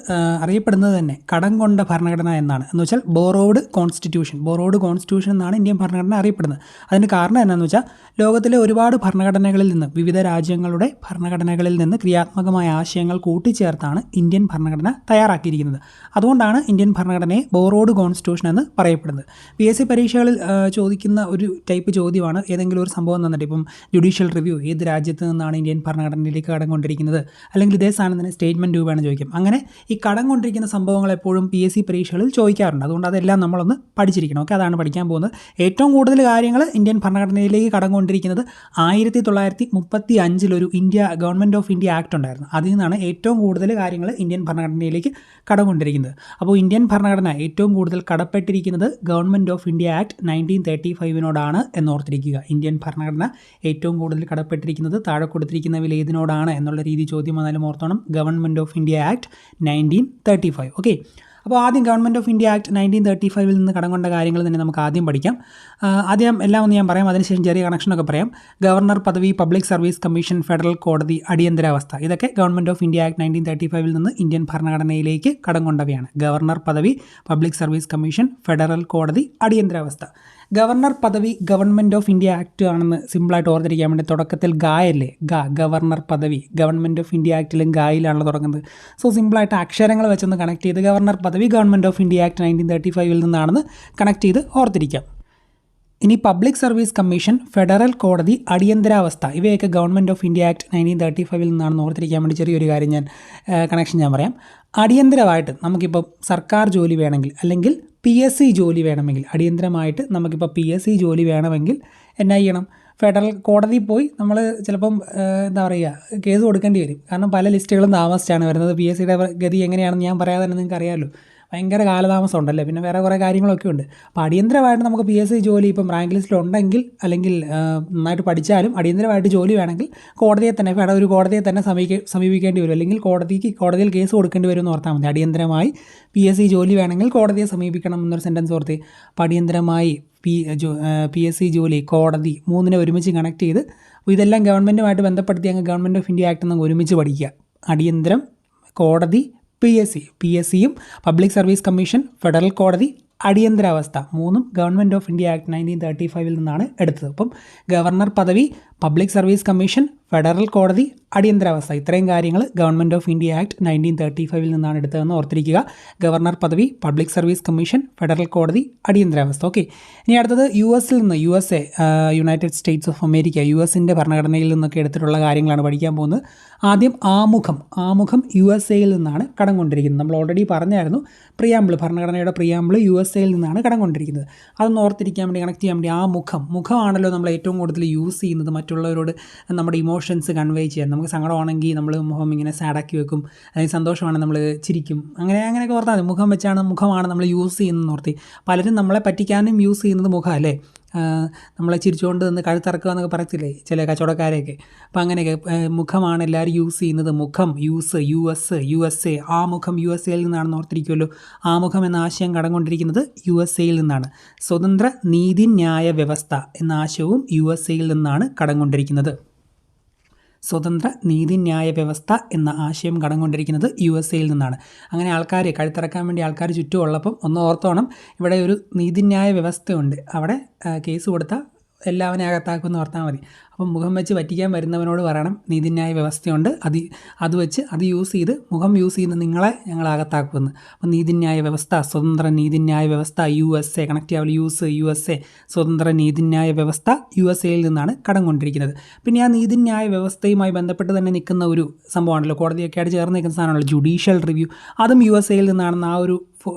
അറിയപ്പെടുന്നത് തന്നെ കടം കൊണ്ട ഭരണഘടന എന്നാണ്. എന്ന് വെച്ചാൽ ബോറോഡ് കോൺസ്റ്റിറ്റ്യൂഷൻ ബോറോഡ് കോൺസ്റ്റിറ്റ്യൂഷൻ എന്നാണ് ഇന്ത്യൻ ഭരണഘടന അറിയപ്പെടുന്നത്. അതിന് കാരണം എന്നാന്ന് വെച്ചാൽ ലോകത്തിലെ ഒരുപാട് ഭരണഘടനകളിൽ നിന്ന് വിവിധ രാജ്യങ്ങളുടെ ഭരണഘടനകളിൽ നിന്ന് ക്രിയാത്മകമായ ആശയങ്ങൾ കൂട്ടിച്ചേർത്താണ് ഇന്ത്യൻ ഭരണഘടന തയ്യാറാക്കിയിരിക്കുന്നത്. അതുകൊണ്ടാണ് ഇന്ത്യൻ ഭരണഘടനയെ ബോറോഡ് കോൺസ്റ്റിറ്റ്യൂഷൻ എന്ന് പറയപ്പെടുന്നത്. പി എസ് സി പരീക്ഷകളിൽ ചോദിക്കുന്ന ഒരു ടൈപ്പ് ചോദ്യമാണ് ഏതെങ്കിലും ഒരു സംഭവം തന്നിട്ട്. ഇപ്പം ജുഡീഷ്യൽ റിവ്യൂ ഏത് രാജ്യത്ത് നിന്നാണ് ഇന്ത്യൻ ഭരണഘടനയിലേക്ക് കടം കൊണ്ടിരിക്കുന്നത്? അല്ലെങ്കിൽ ഇതേ സാധനം തന്നെ സ്റ്റേറ്റ്മെന്റ് രൂപയാണ് ചോദിക്കും. അങ്ങനെ ഈ കടം കൊണ്ടിരിക്കുന്ന സംഭവങ്ങൾ എപ്പോഴും പി എസ് സി പരീക്ഷകളിൽ ചോദിക്കാറുണ്ട്. അതുകൊണ്ട് അതെല്ലാം നമ്മളൊന്ന് പഠിച്ചിരിക്കണം. ഓക്കെ? അതാണ് പഠിക്കാൻ പോകുന്നത്. ഏറ്റവും കൂടുതൽ കാര്യങ്ങൾ ഇന്ത്യൻ ഭരണഘടനയിലേക്ക് കടം കൊണ്ടിരിക്കുന്നത് ആയിരത്തി തൊള്ളായിരത്തി മുപ്പത്തി അഞ്ചിലൊരു India government of India act ഉണ്ടായിരുന്നു. അതിൽ നിന്നാണ് ഏറ്റവും കൂടുതൽ കാര്യങ്ങൾ ഇന്ത്യൻ ഭരണഘടനയിലേക്ക് കടം കൊണ്ടിരിക്കുന്നത്. അപ്പോൾ ഇന്ത്യൻ ഭരണഘടന ഏറ്റവും കൂടുതൽ കടപ്പെട്ടിരിക്കുന്നത് government of India act nineteen thirty ഫൈവിനോടാണ് എന്നോർത്തിരിക്കുക. ഇന്ത്യൻ ഭരണഘടന ഏറ്റവും കൂടുതൽ കടപ്പെട്ടിരിക്കുന്നത് താഴെ കൊടുത്തിരിക്കുന്നവയിൽ ഏതിനോടാണ് എന്നുള്ള രീതി ചോദ്യം വന്നാലും ഓർത്തോണം. Government of India act nineteen thirty five okay അപ്പോൾ ആദ്യം government of India act nineteen thirty ഫൈവിൽ നിന്ന് കടം കൊണ്ട കാര്യങ്ങൾ തന്നെ നമുക്ക് ആദ്യം പഠിക്കാം. ആദ്യം എല്ലാം ഒന്ന് ഞാൻ പറയാം. അതിനുശേഷം ചെറിയ കണക്ഷനൊക്കെ പറയാം. ഗവർണർ പദവി പബ്ലിക് സർവീസ് കമ്മീഷൻ ഫെഡറൽ കോടതി അടിയന്തരാവസ്ഥ. ഇതൊക്കെ government of India act nineteen thirty ഫൈവിൽ നിന്ന് ഇന്ത്യൻ ഭരണഘടനയിലേക്ക് കടം കൊണ്ടവയാണ്. ഗവർണർ പദവി പബ്ലിക് സർവീസ് കമ്മീഷൻ ഫെഡറൽ കോടതി അടിയന്തരാവസ്ഥ. ഗവർണർ പദവി ഗവൺമെന്റ് ഓഫ് ഇന്ത്യ ആക്ട് ആണെന്ന് സിമ്പിളായിട്ട് ഓർത്തിരിക്കാൻ വേണ്ടി തുടക്കത്തിൽ ഗായല്ലേ? ഗ ഗവർണർ പദവി. ഗവൺമെന്റ് ഓഫ് ഇന്ത്യ ആക്ടിലും ഗായിലാണല്ലോ തുടങ്ങുന്നത്. സോ സിമ്പിളായിട്ട് അക്ഷരങ്ങൾ വെച്ചൊന്ന് കണക്ട് ചെയ്ത് ഗവർണർ പദവി government of India act nineteen thirty ഫൈവിൽ നിന്നാണെന്ന് കണക്ട് ചെയ്ത് ഓർത്തിരിക്കാം. ഇനി പബ്ലിക് സർവീസ് കമ്മീഷൻ ഫെഡറൽ കോടതി അടിയന്തരാവസ്ഥ. ഇവയൊക്കെ government of India act nineteen thirty ഫൈവിൽ നിന്നാണെന്ന് ഓർത്തിരിക്കാൻ വേണ്ടി ചെറിയൊരു കാര്യം ഞാൻ കണക്ഷൻ ഞാൻ പറയാം. അടിയന്തരമായിട്ട് നമുക്കിപ്പോൾ സർക്കാർ ജോലി വേണമെങ്കിൽ അല്ലെങ്കിൽ പി എസ് സി ജോലി വേണമെങ്കിൽ അടിയന്തരമായിട്ട് നമുക്കിപ്പോൾ പി എസ് സി ജോലി വേണമെങ്കിൽ എന്നാ ചെയ്യണം? ഫെഡറൽ കോടതി പോയി നമ്മൾ ചിലപ്പം എന്താ പറയുക കേസ് കൊടുക്കേണ്ടി വരും. കാരണം പല ലിസ്റ്റുകളും താമസിച്ചാണ് വരുന്നത്. പി എസ് സിയുടെ ഗതി എങ്ങനെയാണെന്ന് ഞാൻ പറയാതെ തന്നെ നിങ്ങൾക്ക് അറിയാമല്ലോ ഭയങ്കര കാലതാമസം ഉണ്ടല്ലേ? പിന്നെ വേറെ കുറേ കാര്യങ്ങളൊക്കെ ഉണ്ട്. അപ്പോൾ അടിയന്തരമായിട്ട് നമുക്ക് പി എസ് സി ജോലി ഇപ്പം റാങ്ക് ലിസ്റ്റിൽ ഉണ്ടെങ്കിൽ അല്ലെങ്കിൽ നന്നായിട്ട് പഠിച്ചാലും അടിയന്തരമായിട്ട് ജോലി വേണമെങ്കിൽ കോടതിയെ തന്നെ വേണം ഒരു കോടതിയെ തന്നെ സമീപി സമീപിക്കേണ്ടി വരും. അല്ലെങ്കിൽ കോടതിക്ക് കോടതിയിൽ കേസ് കൊടുക്കേണ്ടി വരും എന്ന് ഓർത്താൽ മതി. അടിയന്തരമായി പി എസ് സി ജോലി വേണമെങ്കിൽ കോടതിയെ സമീപിക്കണം എന്നൊരു സെന്റൻസ് ഓർത്തി അപ്പോൾ അടിയന്തരമായി പി പി എസ് സി ജോലി കോടതി മൂന്നിനെ ഒരുമിച്ച് കണക്ട് ചെയ്ത് അപ്പോൾ ഇതെല്ലാം ഗവൺമെന്റുമായിട്ട് ബന്ധപ്പെടുത്തി അങ്ങ് ഗവൺമെന്റ് ഓഫ് ഇന്ത്യ ആക്ട് എന്നങ്ങ് ഒരുമിച്ച് പഠിക്കുക. അടിയന്തരം കോടതി P S C P S സിയും പബ്ലിക് സർവീസ് കമ്മീഷൻ ഫെഡറൽ കോടതി അടിയന്തരാവസ്ഥ. മൂന്നും government of India act nineteen thirty ഫൈവിൽ നിന്നാണ് എടുത്തത്. അപ്പം ഗവർണർ പദവി പബ്ലിക് സർവീസ് കമ്മീഷൻ ഫെഡറൽ കോടതി അടിയന്തരാവസ്ഥ. ഇത്രയും കാര്യങ്ങൾ government of India act nineteen thirty ഫൈവിൽ നിന്നാണ് എടുത്തതെന്ന് ഓർത്തിരിക്കുക. ഗവർണർ പദവി പബ്ലിക് സർവീസ് കമ്മീഷൻ ഫെഡറൽ കോടതി അടിയന്തരാവസ്ഥ. ഓക്കെ ഇനി അടുത്തത് യു എസിൽ നിന്ന് U S A United States of America U എസിന്റെ ഭരണഘടനയിൽ നിന്നൊക്കെ എടുത്തിട്ടുള്ള കാര്യങ്ങളാണ് പഠിക്കാൻ പോകുന്നത്. ആദ്യം ആമുഖം ആമുഖം യു എസ് എയിൽ നിന്നാണ് കടം കൊണ്ടിരിക്കുന്നത് നമ്മൾ ഓൾറെഡി പറഞ്ഞായിരുന്നു പ്രിയാമ്പിൾ ഭരണഘടനയുടെ പ്രിയാമ്പിൾ യു എസ് എയിൽ നിന്നാണ് കടം കൊണ്ടിരിക്കുന്നത് അതൊന്ന് ഓർത്തിരിക്കാൻ വേണ്ടി കണക്ട് ചെയ്യാൻ വേണ്ടി ആ മുഖം മുഖമാണല്ലോ നമ്മൾ ഏറ്റവും കൂടുതൽ യൂസ് ചെയ്യുന്നത്. മറ്റുള്ളവരോട് നമ്മുടെ ഇമോഷൻസ് കൺവേ ചെയ്യാൻ. നമുക്ക് സങ്കടമാണെങ്കിൽ നമ്മൾ മുഖം ഇങ്ങനെ സാഡാക്കി വെക്കും. അല്ലെങ്കിൽ സന്തോഷമാണെങ്കിൽ നമ്മൾ ചിരിക്കും. അങ്ങനെ അങ്ങനെയൊക്കെ ഓർത്താൽ മതി. മുഖം വെച്ചാണ് മുഖമാണ് നമ്മൾ യൂസ് ചെയ്യുന്നത് ഓർത്തി. പലരും നമ്മളെ പറ്റിക്കാനും യൂസ് ചെയ്യുന്നത് മുഖം അല്ലേ? നമ്മളെ ചിരിച്ചുകൊണ്ട് നിന്ന് കഴുത്തിറക്കുക എന്നൊക്കെ പറയത്തില്ലേ ചില കച്ചവടക്കാരെയൊക്കെ. അപ്പോൾ അങ്ങനെയൊക്കെ മുഖമാണ് എല്ലാവരും യൂസ് ചെയ്യുന്നത്. മുഖം use U S U S A ആ മുഖം യു എസ് എയിൽ നിന്നാണെന്ന് ഓർത്തിരിക്കുമല്ലോ ആ മുഖം എന്ന ആശയം കടം കൊണ്ടിരിക്കുന്നത് യു എസ് എയിൽ നിന്നാണ്. സ്വതന്ത്ര നീതിന്യായ വ്യവസ്ഥ എന്ന ആശയവും യു എസ് എയിൽ നിന്നാണ് കടം കൊണ്ടിരിക്കുന്നത് സ്വതന്ത്ര നീതിന്യായ വ്യവസ്ഥ എന്ന ആശയം കടം കൊണ്ടിരിക്കുന്നത് യു എസ് എയിൽ നിന്നാണ്. അങ്ങനെ ആൾക്കാർ കഴുത്തിറക്കാൻ വേണ്ടി ആൾക്കാർ ചുറ്റും ഉള്ളപ്പം ഒന്ന് ഓർത്തോണം ഇവിടെ ഒരു നീതിന്യായ വ്യവസ്ഥയുണ്ട് അവിടെ കേസ് കൊടുത്താൽ എല്ലാവരും അകത്താക്കുമെന്ന് ഓർത്താൽ മതി. അപ്പം മുഖം വെച്ച് പറ്റിക്കാൻ വരുന്നവനോട് പറയണം നീതിന്യായ വ്യവസ്ഥയുണ്ട് അത് അത് വെച്ച് അത് യൂസ് ചെയ്ത് മുഖം യൂസ് ചെയ്യുന്ന നിങ്ങളെ ഞങ്ങൾ അകത്താക്കുമെന്ന്. അപ്പം നീതിന്യായ വ്യവസ്ഥ സ്വതന്ത്ര നീതിന്യായ വ്യവസ്ഥ യു എസ് എ ചെയ്യാവുന്ന യൂസ് യു എസ് എ സ്വതന്ത്ര നീതിന്യായ വ്യവസ്ഥ യു എസ് എയിൽ നിന്നാണ് കടം കൊണ്ടിരിക്കുന്നത്. പിന്നെ ആ നീതിന്യായ വ്യവസ്ഥയുമായി ബന്ധപ്പെട്ട് തന്നെ നിൽക്കുന്ന ഒരു സംഭവമാണല്ലോ കോടതിയൊക്കെ ആയിട്ട് ചേർന്ന് നിൽക്കുന്ന സാധനമാണല്ലോ ജുഡീഷ്യൽ റിവ്യൂ അതും യു എസ് എയിൽ നിന്നാണെന്ന് ആ ഒരു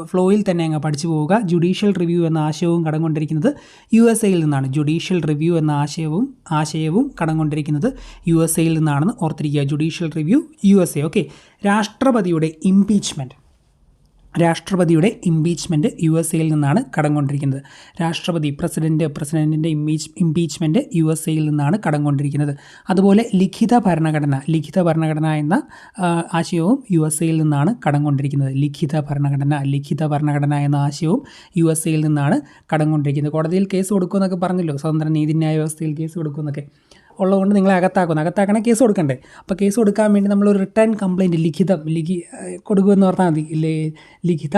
ഫ്ലോയിൽ തന്നെ അങ്ങ് പഠിച്ചു പോവുക. ജുഡീഷ്യൽ റിവ്യൂ എന്ന ആശയവും കടം കൊണ്ടിരിക്കുന്നത് യു എസ് എയിൽ നിന്നാണ്. ജുഡീഷ്യൽ റിവ്യൂ എന്ന ആശയവും ആശയവും കടം കൊണ്ടിരിക്കുന്നത് യു എസ് എയിൽ നിന്നാണെന്ന് ഓർത്തിരിക്കുക. Judicial review U S A. Okay. രാഷ്ട്രപതിയുടെ ഇംപീച്ച്മെന്റ് രാഷ്ട്രപതിയുടെ ഇംപീച്ച്മെന്റ് യു എസ് എയിൽ നിന്നാണ് കടം കൊണ്ടിരിക്കുന്നത് രാഷ്ട്രപതി പ്രസിഡന്റ് പ്രസിഡന്റിന്റെ ഇംപീച്ച് ഇംപീച്ച്മെന്റ് യു എസ് എയിൽ നിന്നാണ് കടം കൊണ്ടിരിക്കുന്നത് അതുപോലെ ലിഖിത ഭരണഘടന ലിഖിത ഭരണഘടന എന്ന ആശയവും യു എസ് എയിൽ നിന്നാണ് കടം കൊണ്ടിരിക്കുന്നത് ലിഖിത ഭരണഘടന ലിഖിത ഭരണഘടന എന്ന ആശയവും യു എസ് എയിൽ നിന്നാണ് കടം കൊണ്ടിരിക്കുന്നത് കോടതിയിൽ കേസ് കൊടുക്കുമെന്നൊക്കെ പറഞ്ഞല്ലോ. സ്വതന്ത്ര നീതിന്യായ വ്യവസ്ഥയിൽ കേസ് കൊടുക്കുമെന്നൊക്കെ. ഉള്ളതുകൊണ്ട് നിങ്ങളെ അകത്താക്കുന്നു. അകത്താക്കണേ കേസ് കൊടുക്കണ്ടേ. അപ്പോൾ കേസ് കൊടുക്കാൻ വേണ്ടി നമ്മളൊരു റിട്ടേൺ കംപ്ലയിന്റ് ലിഖിതം ലിഖി കൊടുക്കുമെന്ന് പറഞ്ഞാൽ മതി. ഇല്ലേ ലിഖിത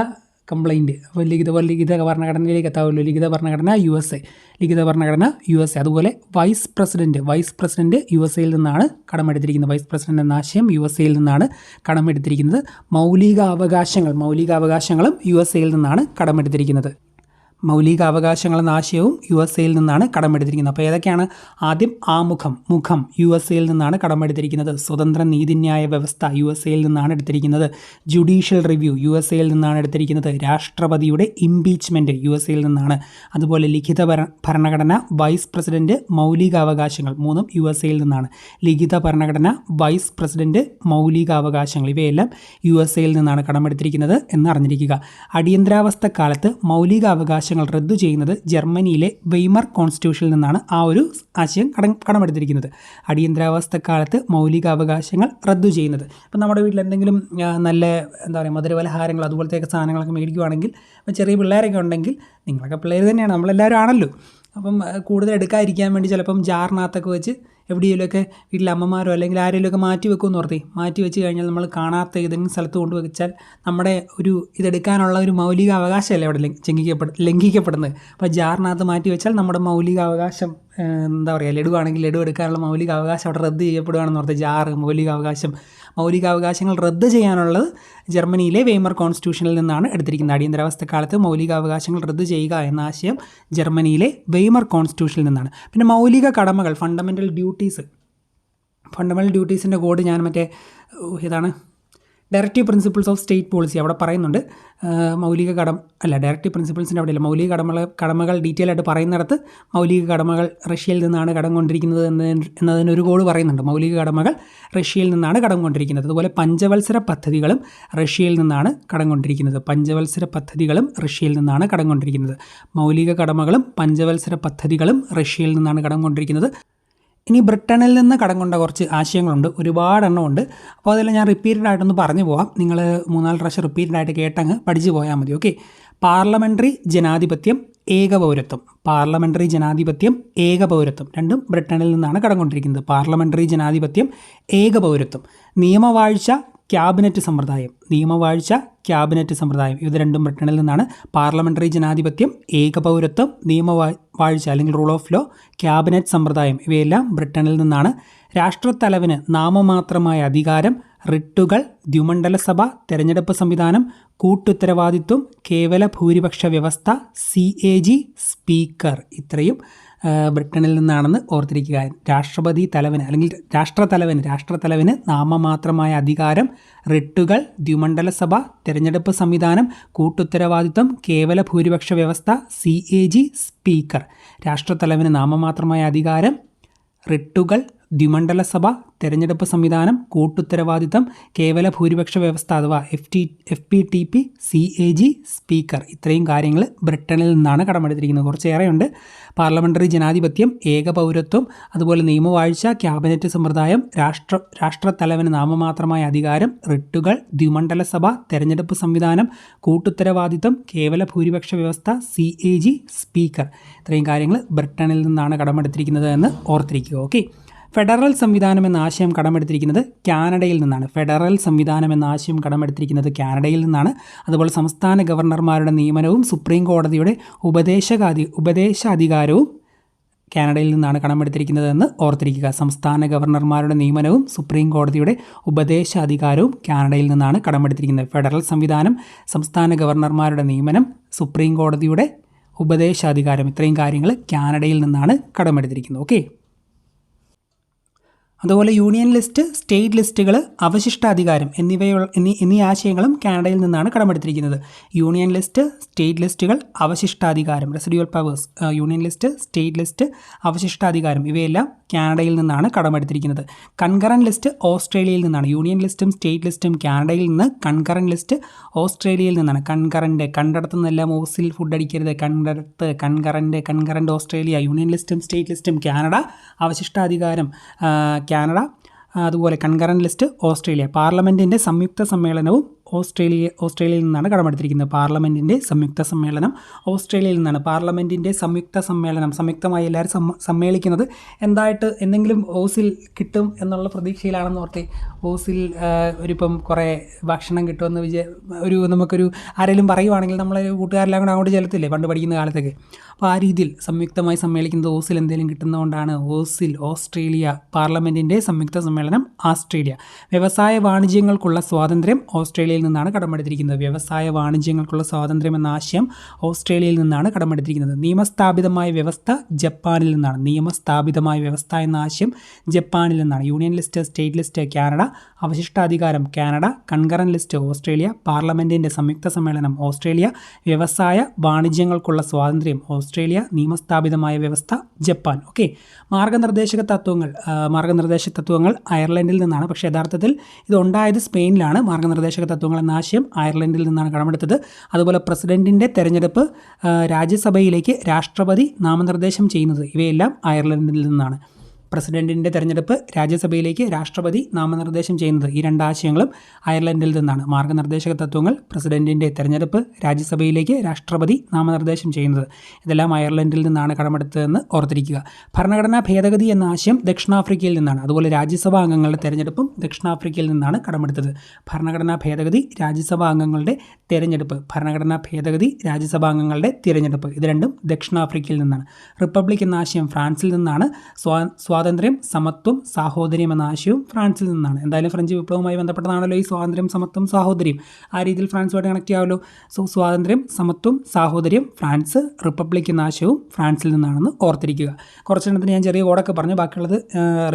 കംപ്ലയിന്റ് അപ്പോൾ ലിഖിത ലിഖിത ഭരണഘടനയിലേക്ക് എത്താവുമല്ലോ ലിഖിത ഭരണഘടന യു എസ് എ ലിഖിത ഭരണഘടന യു എസ് എ അതുപോലെ vice president vice president U S എയിൽ നിന്നാണ് കടമെടുത്തിരിക്കുന്നത്. വൈസ് പ്രസിഡന്റ് എന്ന ആശയം യു എസ് എയിൽ നിന്നാണ് കടമെടുത്തിരിക്കുന്നത്. മൗലികാവകാശങ്ങൾ മൗലികാവകാശങ്ങളും യു എസ് എയിൽ നിന്നാണ് കടമെടുത്തിരിക്കുന്നത്. മൗലിക അവകാശങ്ങൾ എന്ന ആശയവും യു എസ് എയിൽ നിന്നാണ് കടമെടുത്തിരിക്കുന്നത്. അപ്പോൾ ഏതൊക്കെയാണ് ആദ്യം ആമുഖം മുഖം യു എസ് എയിൽ നിന്നാണ് കടമെടുത്തിരിക്കുന്നത്? സ്വതന്ത്ര നീതിന്യായ വ്യവസ്ഥ യു എസ് എയിൽ നിന്നാണ് എടുത്തിരിക്കുന്നത്. ജുഡീഷ്യൽ റിവ്യൂ യു എസ് എയിൽ നിന്നാണ് എടുത്തിരിക്കുന്നത്. രാഷ്ട്രപതിയുടെ ഇംപീച്ച്മെന്റ് യു എസ് എയിൽ നിന്നാണ്. അതുപോലെ ലിഖിത ഭര- ഭരണഘടന വൈസ് പ്രസിഡന്റ് മൗലികാവകാശങ്ങൾ മൂന്നും യു എസ് എയിൽ നിന്നാണ്. ലിഖിത ഭരണഘടന വൈസ് പ്രസിഡന്റ് മൗലികാവകാശങ്ങൾ ഇവയെല്ലാം യു എസ് എയിൽ നിന്നാണ് കടമെടുത്തിരിക്കുന്നത് എന്ന് അറിഞ്ഞിരിക്കുക. അടിയന്തരാവസ്ഥ കാലത്ത് മൗലിക അവകാശങ്ങൾ റദ്ദു ചെയ്യുന്നത് ജർമ്മനിയിലെ വെയ്മർ കോൺസ്റ്റിറ്റ്യൂഷനിൽ നിന്നാണ് ആ ഒരു ആശയം കടം കടമെടുത്തിരിക്കുന്നത്. അടിയന്തരാവസ്ഥ കാലത്ത് മൗലിക അവകാശങ്ങൾ റദ്ദു ചെയ്യുന്നത്. ഇപ്പം നമ്മുടെ വീട്ടിൽ എന്തെങ്കിലും നല്ല എന്താ പറയുക മധുരപലഹാരങ്ങൾ അതുപോലത്തെയൊക്കെ സാധനങ്ങളൊക്കെ മേടിക്കുവാണെങ്കിൽ ചെറിയ പിള്ളേരൊക്കെ ഉണ്ടെങ്കിൽ നിങ്ങളൊക്കെ പിള്ളേർ തന്നെയാണ് നമ്മളെല്ലാവരും ആണല്ലോ. അപ്പം കൂടുതൽ എടുക്കാതിരിക്കാൻ വേണ്ടി ചിലപ്പം ജാറിനകത്തൊക്കെ വെച്ച് എവിടെയെങ്കിലുമൊക്കെ വീട്ടിലെ അമ്മമാരോ അല്ലെങ്കിൽ ആരെങ്കിലുമൊക്കെ മാറ്റി വെക്കുമെന്ന് ഓർത്തി. മാറ്റി വെച്ച് കഴിഞ്ഞാൽ നമ്മൾ കാണാത്ത ഏതെങ്കിലും സ്ഥലത്ത് കൊണ്ട് വെച്ചാൽ നമ്മുടെ ഒരു ഇതെടുക്കാനുള്ള ഒരു മൗലിക അവകാശമല്ലേ അവിടെ ലംഘ- ലംഘിക്കപ്പെട ലംഘിക്കപ്പെടുന്നത്? അപ്പോൾ ജാറിനകത്ത് മാറ്റി വെച്ചാൽ നമ്മുടെ മൗലിക അവകാശം എന്താ പറയുക ലഡു ആണെങ്കിൽ ലഡു എടുക്കാനുള്ള മൗലിക അവകാശം അവിടെ റദ്ദ് ചെയ്യപ്പെടുകയാണെന്ന് ഓർത്ത്. ജാറ് മൗലിക അവകാശം മൗലിക അവകാശങ്ങൾ റദ്ദ് ചെയ്യാനുള്ളത് ജർമ്മനിയിലെ വെയ്മർ കോൺസ്റ്റിറ്റ്യൂഷനിൽ നിന്നാണ് എടുത്തിരിക്കുന്നത്. അടിയന്തരാവസ്ഥ കാലത്ത് മൗലികാവകാശങ്ങൾ റദ്ദ് ചെയ്യുക എന്ന ആശയം ജർമ്മനിയിലെ വെയ്മർ കോൺസ്റ്റിറ്റ്യൂഷനിൽ നിന്നാണ്. പിന്നെ മൗലിക കടമകൾ ഫണ്ടമെന്റൽ ഡ്യൂട്ടീസ് ഫണ്ടമെന്റൽ ഡ്യൂട്ടീസിന്റെ കോഡ് ഞാൻ മറ്റേ ഇതാണ് directive principles of state policy അവിടെ പറയുന്നുണ്ട്. മൗലിക കടം അല്ല ഡയറക്റ്റീവ് പ്രിൻസിപ്പിൾസിന്റെ അവിടെയല്ല. മൗലിക കടമകൾ കടമകൾ ഡീറ്റെയിൽ ആയിട്ട് പറയുന്നിടത്ത് മൗലിക കടമകൾ റഷ്യയിൽ നിന്നാണ് കടം കൊണ്ടിരിക്കുന്നത് എന്ന് എന്നതിന് ഒരു ഗോൾ പറയുന്നുണ്ട്. മൗലിക കടമകൾ റഷ്യയിൽ നിന്നാണ് കടം കൊണ്ടിരിക്കുന്നത്. അതുപോലെ പഞ്ചവത്സര പദ്ധതികളും റഷ്യയിൽ നിന്നാണ് കടം കൊണ്ടിരിക്കുന്നത്. പഞ്ചവത്സര പദ്ധതികളും റഷ്യയിൽ നിന്നാണ് കടം കൊണ്ടിരിക്കുന്നത്. മൗലിക കടമകളും പഞ്ചവത്സര പദ്ധതികളും റഷ്യയിൽ നിന്നാണ് കടം കൊണ്ടിരിക്കുന്നത്. ഇനി ബ്രിട്ടനിൽ നിന്ന് കടം കൊണ്ട കുറച്ച് ആശയങ്ങളുണ്ട്. ഒരുപാട് എണ്ണം ഉണ്ട്. അപ്പോൾ അതെല്ലാം ഞാൻ റിപ്പീറ്റഡ് ആയിട്ടൊന്ന് പറഞ്ഞു പോവാം. നിങ്ങൾ മൂന്നാൽ പ്രാവശ്യം റിപ്പീറ്റഡ് ആയിട്ട് കേട്ടങ്ങ് പഠിച്ചു പോയാൽ മതി. ഓക്കെ പാർലമെന്ററി ജനാധിപത്യം ഏകപൗരത്വം. പാർലമെന്ററി ജനാധിപത്യം ഏകപൗരത്വം. രണ്ടും ബ്രിട്ടനിൽ നിന്നാണ് കടം കൊണ്ടിരിക്കുന്നത്. പാർലമെന്ററി ജനാധിപത്യം ഏകപൗരത്വം. നിയമവാഴ്ച ക്യാബിനറ്റ് സമ്പ്രദായം നിയമവാഴ്ച ക്യാബിനറ്റ് സമ്പ്രദായം ഇത് രണ്ടും ബ്രിട്ടനിൽ നിന്നാണ് പാർലമെന്ററി ജനാധിപത്യം ഏകപൗരത്വം നിയമവാഴ്ച അല്ലെങ്കിൽ റൂൾ ഓഫ് ലോ ക്യാബിനറ്റ് സമ്പ്രദായം ഇവയെല്ലാം ബ്രിട്ടനിൽ നിന്നാണ്. രാഷ്ട്രത്തലവന് നാമമാത്രമായ അധികാരം റിട്ടുകൾ ദ്വിമണ്ഡല സഭ തെരഞ്ഞെടുപ്പ് സംവിധാനം കൂട്ടുത്തരവാദിത്വം കേവല ഭൂരിപക്ഷ വ്യവസ്ഥ സി എ ജി സ്പീക്കർ ഇത്രയും. ബ്രിട്ടനിൽ നിന്നാണെന്ന് ഓർത്തിരിക്കുക. രാഷ്ട്രപതി തലവന് അല്ലെങ്കിൽ രാഷ്ട്രത്തലവന് രാഷ്ട്രതലവന് നാമമാത്രമായ അധികാരം റിട്ടുകൾ ദ്വിമണ്ഡല സഭ തിരഞ്ഞെടുപ്പ് സംവിധാനം കൂട്ടുത്തരവാദിത്വം കേവല ഭൂരിപക്ഷ വ്യവസ്ഥ സി എ ജി സ്പീക്കർ. രാഷ്ട്രതലവന് നാമമാത്രമായ അധികാരം റിട്ടുകൾ ദ്വിമണ്ഡല സഭ തെരഞ്ഞെടുപ്പ് സംവിധാനം കൂട്ടുത്തരവാദിത്തം കേവല ഭൂരിപക്ഷ വ്യവസ്ഥ അഥവാ F T F P T P C A G speaker. ഇത്രയും കാര്യങ്ങൾ ബ്രിട്ടനിൽ നിന്നാണ് കടമെടുത്തിരിക്കുന്നത്. കുറച്ചേറെയുണ്ട്. പാർലമെന്ററി ജനാധിപത്യം ഏകപൗരത്വം അതുപോലെ നിയമവാഴ്ച ക്യാബിനറ്റ് സമ്പ്രദായം രാഷ്ട്ര രാഷ്ട്രത്തലവന് നാമമാത്രമായ അധികാരം റിട്ടുകൾ ദ്വിമണ്ഡല സഭ തെരഞ്ഞെടുപ്പ് സംവിധാനം കൂട്ടുത്തരവാദിത്തം കേവല ഭൂരിപക്ഷ വ്യവസ്ഥ സി എ ജി സ്പീക്കർ. ഇത്രയും കാര്യങ്ങൾ ബ്രിട്ടനിൽ നിന്നാണ് കടമെടുത്തിരിക്കുന്നത് എന്ന് ഓർത്തിരിക്കുക. ഓക്കെ? ഫെഡറൽ സംവിധാനം എന്ന ആശയം കടമെടുത്തിരിക്കുന്നത് കാനഡയിൽ നിന്നാണ്. ഫെഡറൽ സംവിധാനം എന്ന ആശയം കടമെടുത്തിരിക്കുന്നത് കാനഡയിൽ നിന്നാണ്. അതുപോലെ സംസ്ഥാന ഗവർണർമാരുടെ നിയമനവും സുപ്രീം കോടതിയുടെ ഉപദേശകാധി ഉപദേശാധികാരവും കാനഡയിൽ നിന്നാണ് കടമെടുത്തിരിക്കുന്നതെന്ന് ഓർത്തിരിക്കുക. സംസ്ഥാന ഗവർണർമാരുടെ നിയമനവും സുപ്രീം കോടതിയുടെ ഉപദേശാധികാരവും കാനഡയിൽ നിന്നാണ് കടമെടുത്തിരിക്കുന്നത്. ഫെഡറൽ സംവിധാനം സംസ്ഥാന ഗവർണർമാരുടെ നിയമനം സുപ്രീം കോടതിയുടെ ഉപദേശാധികാരം ഇത്രയും കാര്യങ്ങൾ കാനഡയിൽ നിന്നാണ് കടമെടുത്തിരിക്കുന്നത്. ഓക്കെ? അതുപോലെ യൂണിയൻ ലിസ്റ്റ് സ്റ്റേറ്റ് ലിസ്റ്റുകൾ അവശിഷ്ടാധികാരം എന്നിവയുള്ള എന്നീ എന്നീ ആശയങ്ങളും കാനഡയിൽ നിന്നാണ് കടമെടുത്തിരിക്കുന്നത്. യൂണിയൻ ലിസ്റ്റ് സ്റ്റേറ്റ് ലിസ്റ്റുകൾ അവശിഷ്ടാധികാരം residual powers union list state list അവശിഷ്ടാധികാരം ഇവയെല്ലാം കാനഡയിൽ നിന്നാണ് കടമെടുത്തിരിക്കുന്നത്. കൺകറൻ ലിസ്റ്റ് ഓസ്ട്രേലിയയിൽ നിന്നാണ്. യൂണിയൻ ലിസ്റ്റും സ്റ്റേറ്റ് ലിസ്റ്റും കാനഡയിൽ നിന്ന് കൺകറൻ ലിസ്റ്റ് ഓസ്ട്രേലിയയിൽ നിന്നാണ്. കൺകറന്റ് കണ്ടിടത്തു നിന്നെല്ലാം ഓസിൽ ഫുഡ് അടിക്കരുത്. കണ്ടടത്ത് കൺകറന്റ് കൺകറന്റ് ഓസ്ട്രേലിയ യൂണിയൻ ലിസ്റ്റും സ്റ്റേറ്റ് ലിസ്റ്റും കാനഡ അവശിഷ്ടാധികാരം കാനഡ അതുപോലെ കൺകറൻ ലിസ്റ്റ് ഓസ്ട്രേലിയ. പാർലമെന്റിന്റെ സംയുക്ത സമ്മേളനവും ഓസ്ട്രേലിയ ഓസ്ട്രേലിയയിൽ നിന്നാണ് കടമെടുത്തിരിക്കുന്നത് പാർലമെന്റിന്റെ സംയുക്ത സമ്മേളനം. ഓസ്ട്രേലിയയിൽ നിന്നാണ് പാർലമെന്റിന്റെ സംയുക്ത സമ്മേളനം. സംയുക്തമായി എല്ലാവരും സമ്മ സമ്മേളിക്കുന്നത് എന്തായിട്ട് എന്തെങ്കിലും ഓസിൽ കിട്ടും എന്നുള്ള പ്രതീക്ഷയിലാണെന്ന് ഓർത്തി. ഓസിൽ ഒരിപ്പം കുറേ ഭക്ഷണം കിട്ടുമെന്ന് വിജയ ഒരു നമുക്കൊരു ആരെങ്കിലും പറയുവാണെങ്കിൽ നമ്മളെ കൂട്ടുകാരെല്ലാം കൂടെ അങ്ങോട്ട് ചെലുത്തില്ലേ പണ്ട് പഠിക്കുന്ന കാലത്തൊക്കെ. അപ്പോൾ ആ രീതിയിൽ സംയുക്തമായി സമ്മേളിക്കുന്നത് ഓസിൽ എന്തെങ്കിലും കിട്ടുന്നതുകൊണ്ടാണ് ഓസിൽ ഓസ്ട്രേലിയ പാർലമെന്റിന്റെ സംയുക്ത സമ്മേളനം ആസ്ട്രേലിയ. വ്യവസായ വാണിജ്യങ്ങൾക്കുള്ള സ്വാതന്ത്ര്യം ഓസ്ട്രേലിയയിൽ നിന്നാണ് കടമെടുത്തിരിക്കുന്നത്. വ്യവസായ വാണിജ്യങ്ങൾക്കുള്ള സ്വാതന്ത്ര്യം എന്ന ആശയം ഓസ്ട്രേലിയയിൽ നിന്നാണ് കടമെടുത്തിരിക്കുന്നത്. നിയമസ്ഥാപിതമായ വ്യവസ്ഥ ജപ്പാനിൽ നിന്നാണ്. നിയമസ്ഥാപിതമായ വ്യവസ്ഥ എന്ന ആശയം ജപ്പാനിൽ നിന്നാണ്. Union list state list Canada അവശിഷ്ടാധികാരം Canada concurrent list Australia പാർലമെന്റിന്റെ സംയുക്ത സമ്മേളനം ഓസ്ട്രേലിയ വ്യവസായ വാണിജ്യങ്ങൾക്കുള്ള സ്വാതന്ത്ര്യം ഓസ്ട്രേലിയ നിയമസ്ഥാപിതമായ വ്യവസ്ഥ ജപ്പാൻ. ഓക്കെ മാർഗനിർദ്ദേശക തത്വങ്ങൾ മാർഗനിർദ്ദേശ തത്വങ്ങൾ അയർലൻഡിൽ നിന്നാണ്. പക്ഷേ യഥാർത്ഥത്തിൽ ഇതുണ്ടായത് സ്പെയിനിലാണ്. മാർഗനിർദ്ദേശക തത്വങ്ങൾ എന്ന ആശയം അയർലൻഡിൽ നിന്നാണ് കടമെടുത്തത്. അതുപോലെ പ്രസിഡന്റിന്റെ തെരഞ്ഞെടുപ്പ് രാജ്യസഭയിലേക്ക് രാഷ്ട്രപതി നാമനിർദ്ദേശം ചെയ്യുന്നത് ഇവയെല്ലാം അയർലൻഡിൽ നിന്നാണ്. പ്രസിഡന്റിന്റെ തെരഞ്ഞെടുപ്പ് രാജ്യസഭയിലേക്ക് രാഷ്ട്രപതി നാമനിർദ്ദേശം ചെയ്യുന്നത് ഈ രണ്ടാശയങ്ങളും അയർലൻഡിൽ നിന്നാണ്. മാർഗനിർദ്ദേശക തത്വങ്ങൾ പ്രസിഡന്റിന്റെ തെരഞ്ഞെടുപ്പ് രാജ്യസഭയിലേക്ക് രാഷ്ട്രപതി നാമനിർദ്ദേശം ചെയ്യുന്നത്. ഇതെല്ലാം അയർലൻഡിൽ നിന്നാണ് കടമെടുത്തതെന്ന് ഓർത്തിരിക്കുക. ഭരണഘടനാ ഭേദഗതി എന്ന ആശയം ദക്ഷിണാഫ്രിക്കയിൽ നിന്നാണ്. അതുപോലെ രാജ്യസഭാ അംഗങ്ങളുടെ തെരഞ്ഞെടുപ്പും ദക്ഷിണാഫ്രിക്കയിൽ നിന്നാണ് കടമെടുത്തത്. ഭരണഘടനാ ഭേദഗതി രാജ്യസഭാ അംഗങ്ങളുടെ തെരഞ്ഞെടുപ്പ്. ഭരണഘടനാ ഭേദഗതി രാജ്യസഭാ അംഗങ്ങളുടെ തിരഞ്ഞെടുപ്പ്. ഇത് രണ്ടും ദക്ഷിണാഫ്രിക്കയിൽ നിന്നാണ്. റിപ്പബ്ലിക് എന്ന ആശയം ഫ്രാൻസിൽ നിന്നാണ്. സ്വാ സ്വാതന്ത്ര്യം സമത്വം സാഹോദര്യം എന്ന ആശയവും ഫ്രാൻസിൽ നിന്നാണ്. എന്തായാലും ഫ്രഞ്ച് വിപ്ലവവുമായി ബന്ധപ്പെട്ടതാണല്ലോ ഈ സ്വാതന്ത്ര്യം സമത്വം സാഹോദര്യം. ആ രീതിയിൽ ഫ്രാൻസുമായിട്ട് കണക്ട് ചെയ്യാമല്ലോ. സോ സ്വാതന്ത്ര്യം സമത്വം സാഹോദര്യം ഫ്രാൻസ് റിപ്പബ്ലിക് എന്ന ആശയവും ഫ്രാൻസിൽ നിന്നാണെന്ന് ഓർത്തിരിക്കുക. കുറച്ചെണ്ണത്തിന് ഞാൻ ചെറിയ കോഡൊക്കെ പറഞ്ഞു. ബാക്കിയുള്ളത്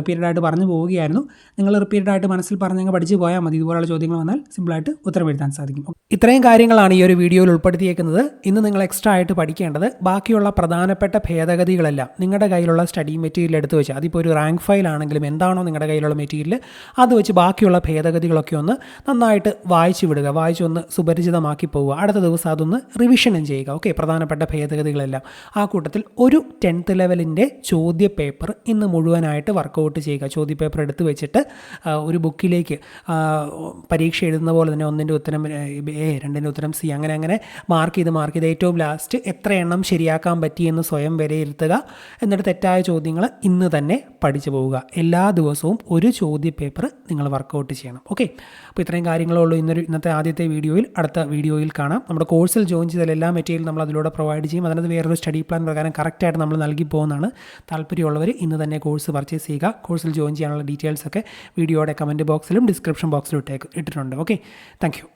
റിപ്പീറ്റഡ് ആയിട്ട് പറഞ്ഞു പോവുകയായിരുന്നു. നിങ്ങൾ റിപ്പീറ്റഡ് ആയിട്ട് മനസ്സിൽ പറഞ്ഞങ്ങ് പഠിച്ചു പോയാൽ മതി. ഇതുപോലുള്ള ചോദ്യങ്ങൾ വന്നാൽ സിമ്പിളായിട്ട് ഉത്തരം എഴുതാൻ സാധിക്കും. ഇത്രയും കാര്യങ്ങളാണ് ഈ ഒരു വീഡിയോയിൽ ഉൾപ്പെടുത്തിയേക്കുന്നത്. ഇന്ന് നിങ്ങൾ എക്സ്ട്രാ ആയിട്ട് പഠിക്കേണ്ടത് ബാക്കിയുള്ള പ്രധാനപ്പെട്ട ഭേദഗതികളെല്ലാം നിങ്ങളുടെ കയ്യിലുള്ള സ്റ്റഡി മെറ്റീരിയൽ എടുത്ത് വെച്ച് അതിപ്പോൾ ഒരു റാങ്ക് ഫയൽ ആണെങ്കിലും എന്താണോ നിങ്ങളുടെ കയ്യിലുള്ള മെറ്റീരിയൽ അത് വെച്ച് ബാക്കിയുള്ള ഭേദഗതികളൊക്കെ ഒന്ന് നന്നായിട്ട് വായിച്ചു വിടുക. വായിച്ച് ഒന്ന് സുപരിചിതമാക്കി പോവുക. അടുത്ത ദിവസം അതൊന്ന് റിവിഷനും ചെയ്യുക. ഓക്കെ പ്രധാനപ്പെട്ട ഭേദഗതികളെല്ലാം. ആ കൂട്ടത്തിൽ ഒരു ടെൻത്ത് ലെവലിന്റെ ചോദ്യ പേപ്പർ ഇന്ന് മുഴുവനായിട്ട് വർക്കൗട്ട് ചെയ്യുക. ചോദ്യ പേപ്പർ എടുത്തു വെച്ചിട്ട് ഒരു ബുക്കിലേക്ക് പരീക്ഷ എഴുതുന്ന പോലെ തന്നെ ഒന്നിന്റെ ഉത്തരം എ രണ്ടിന്റെ ഉത്തരം സി അങ്ങനെ അങ്ങനെ മാർക്ക് ചെയ്ത് മാർക്ക് ചെയ്ത് ഏറ്റവും ലാസ്റ്റ് എത്ര എണ്ണം ശരിയാക്കാൻ പറ്റിയെന്ന് സ്വയം വിലയിരുത്തുക. എന്നിട്ട് തെറ്റായ ചോദ്യങ്ങൾ ഇന്ന് തന്നെ പഠിച്ചു പോവുക. എല്ലാ ദിവസവും ഒരു ചോദ്യ പേപ്പർ നിങ്ങൾ വർക്കൗട്ട് ചെയ്യണം. ഓക്കെ അപ്പോൾ ഇത്രയും കാര്യങ്ങളേ ഉള്ളൂ ഇന്നൊരു ഇന്നത്തെ ആദ്യത്തെ വീഡിയോയിൽ. അടുത്ത വീഡിയോയിൽ കാണാം. നമ്മുടെ കോഴ്സിൽ ജോയിൻ ചെയ്താൽ എല്ലാ മെറ്റീരിയൽ നമ്മൾ അതിലൂടെ പ്രൊവൈഡ് ചെയ്യും. അതിനകത്ത് വേറൊരു സ്റ്റഡി പ്ലാൻ പ്രകാരം കറക്റ്റായിട്ട് നമ്മൾ നൽകി പോകുന്നതാണ്. താല്പര്യമുള്ളവർ ഇന്ന് തന്നെ കോഴ്സ് പർച്ചേസ് ചെയ്യുക. കോഴ്സിൽ ജോയിൻ ചെയ്യാനുള്ള ഡീറ്റെയിൽസ് ഒക്കെ വീഡിയോയുടെ കമന്റ് ബോക്സിലും ഡിസ്ക്രിപ്ഷൻ ബോക്സിലും ഇട്ടേക്ക് ഇട്ടിട്ടുണ്ട്. Okay thank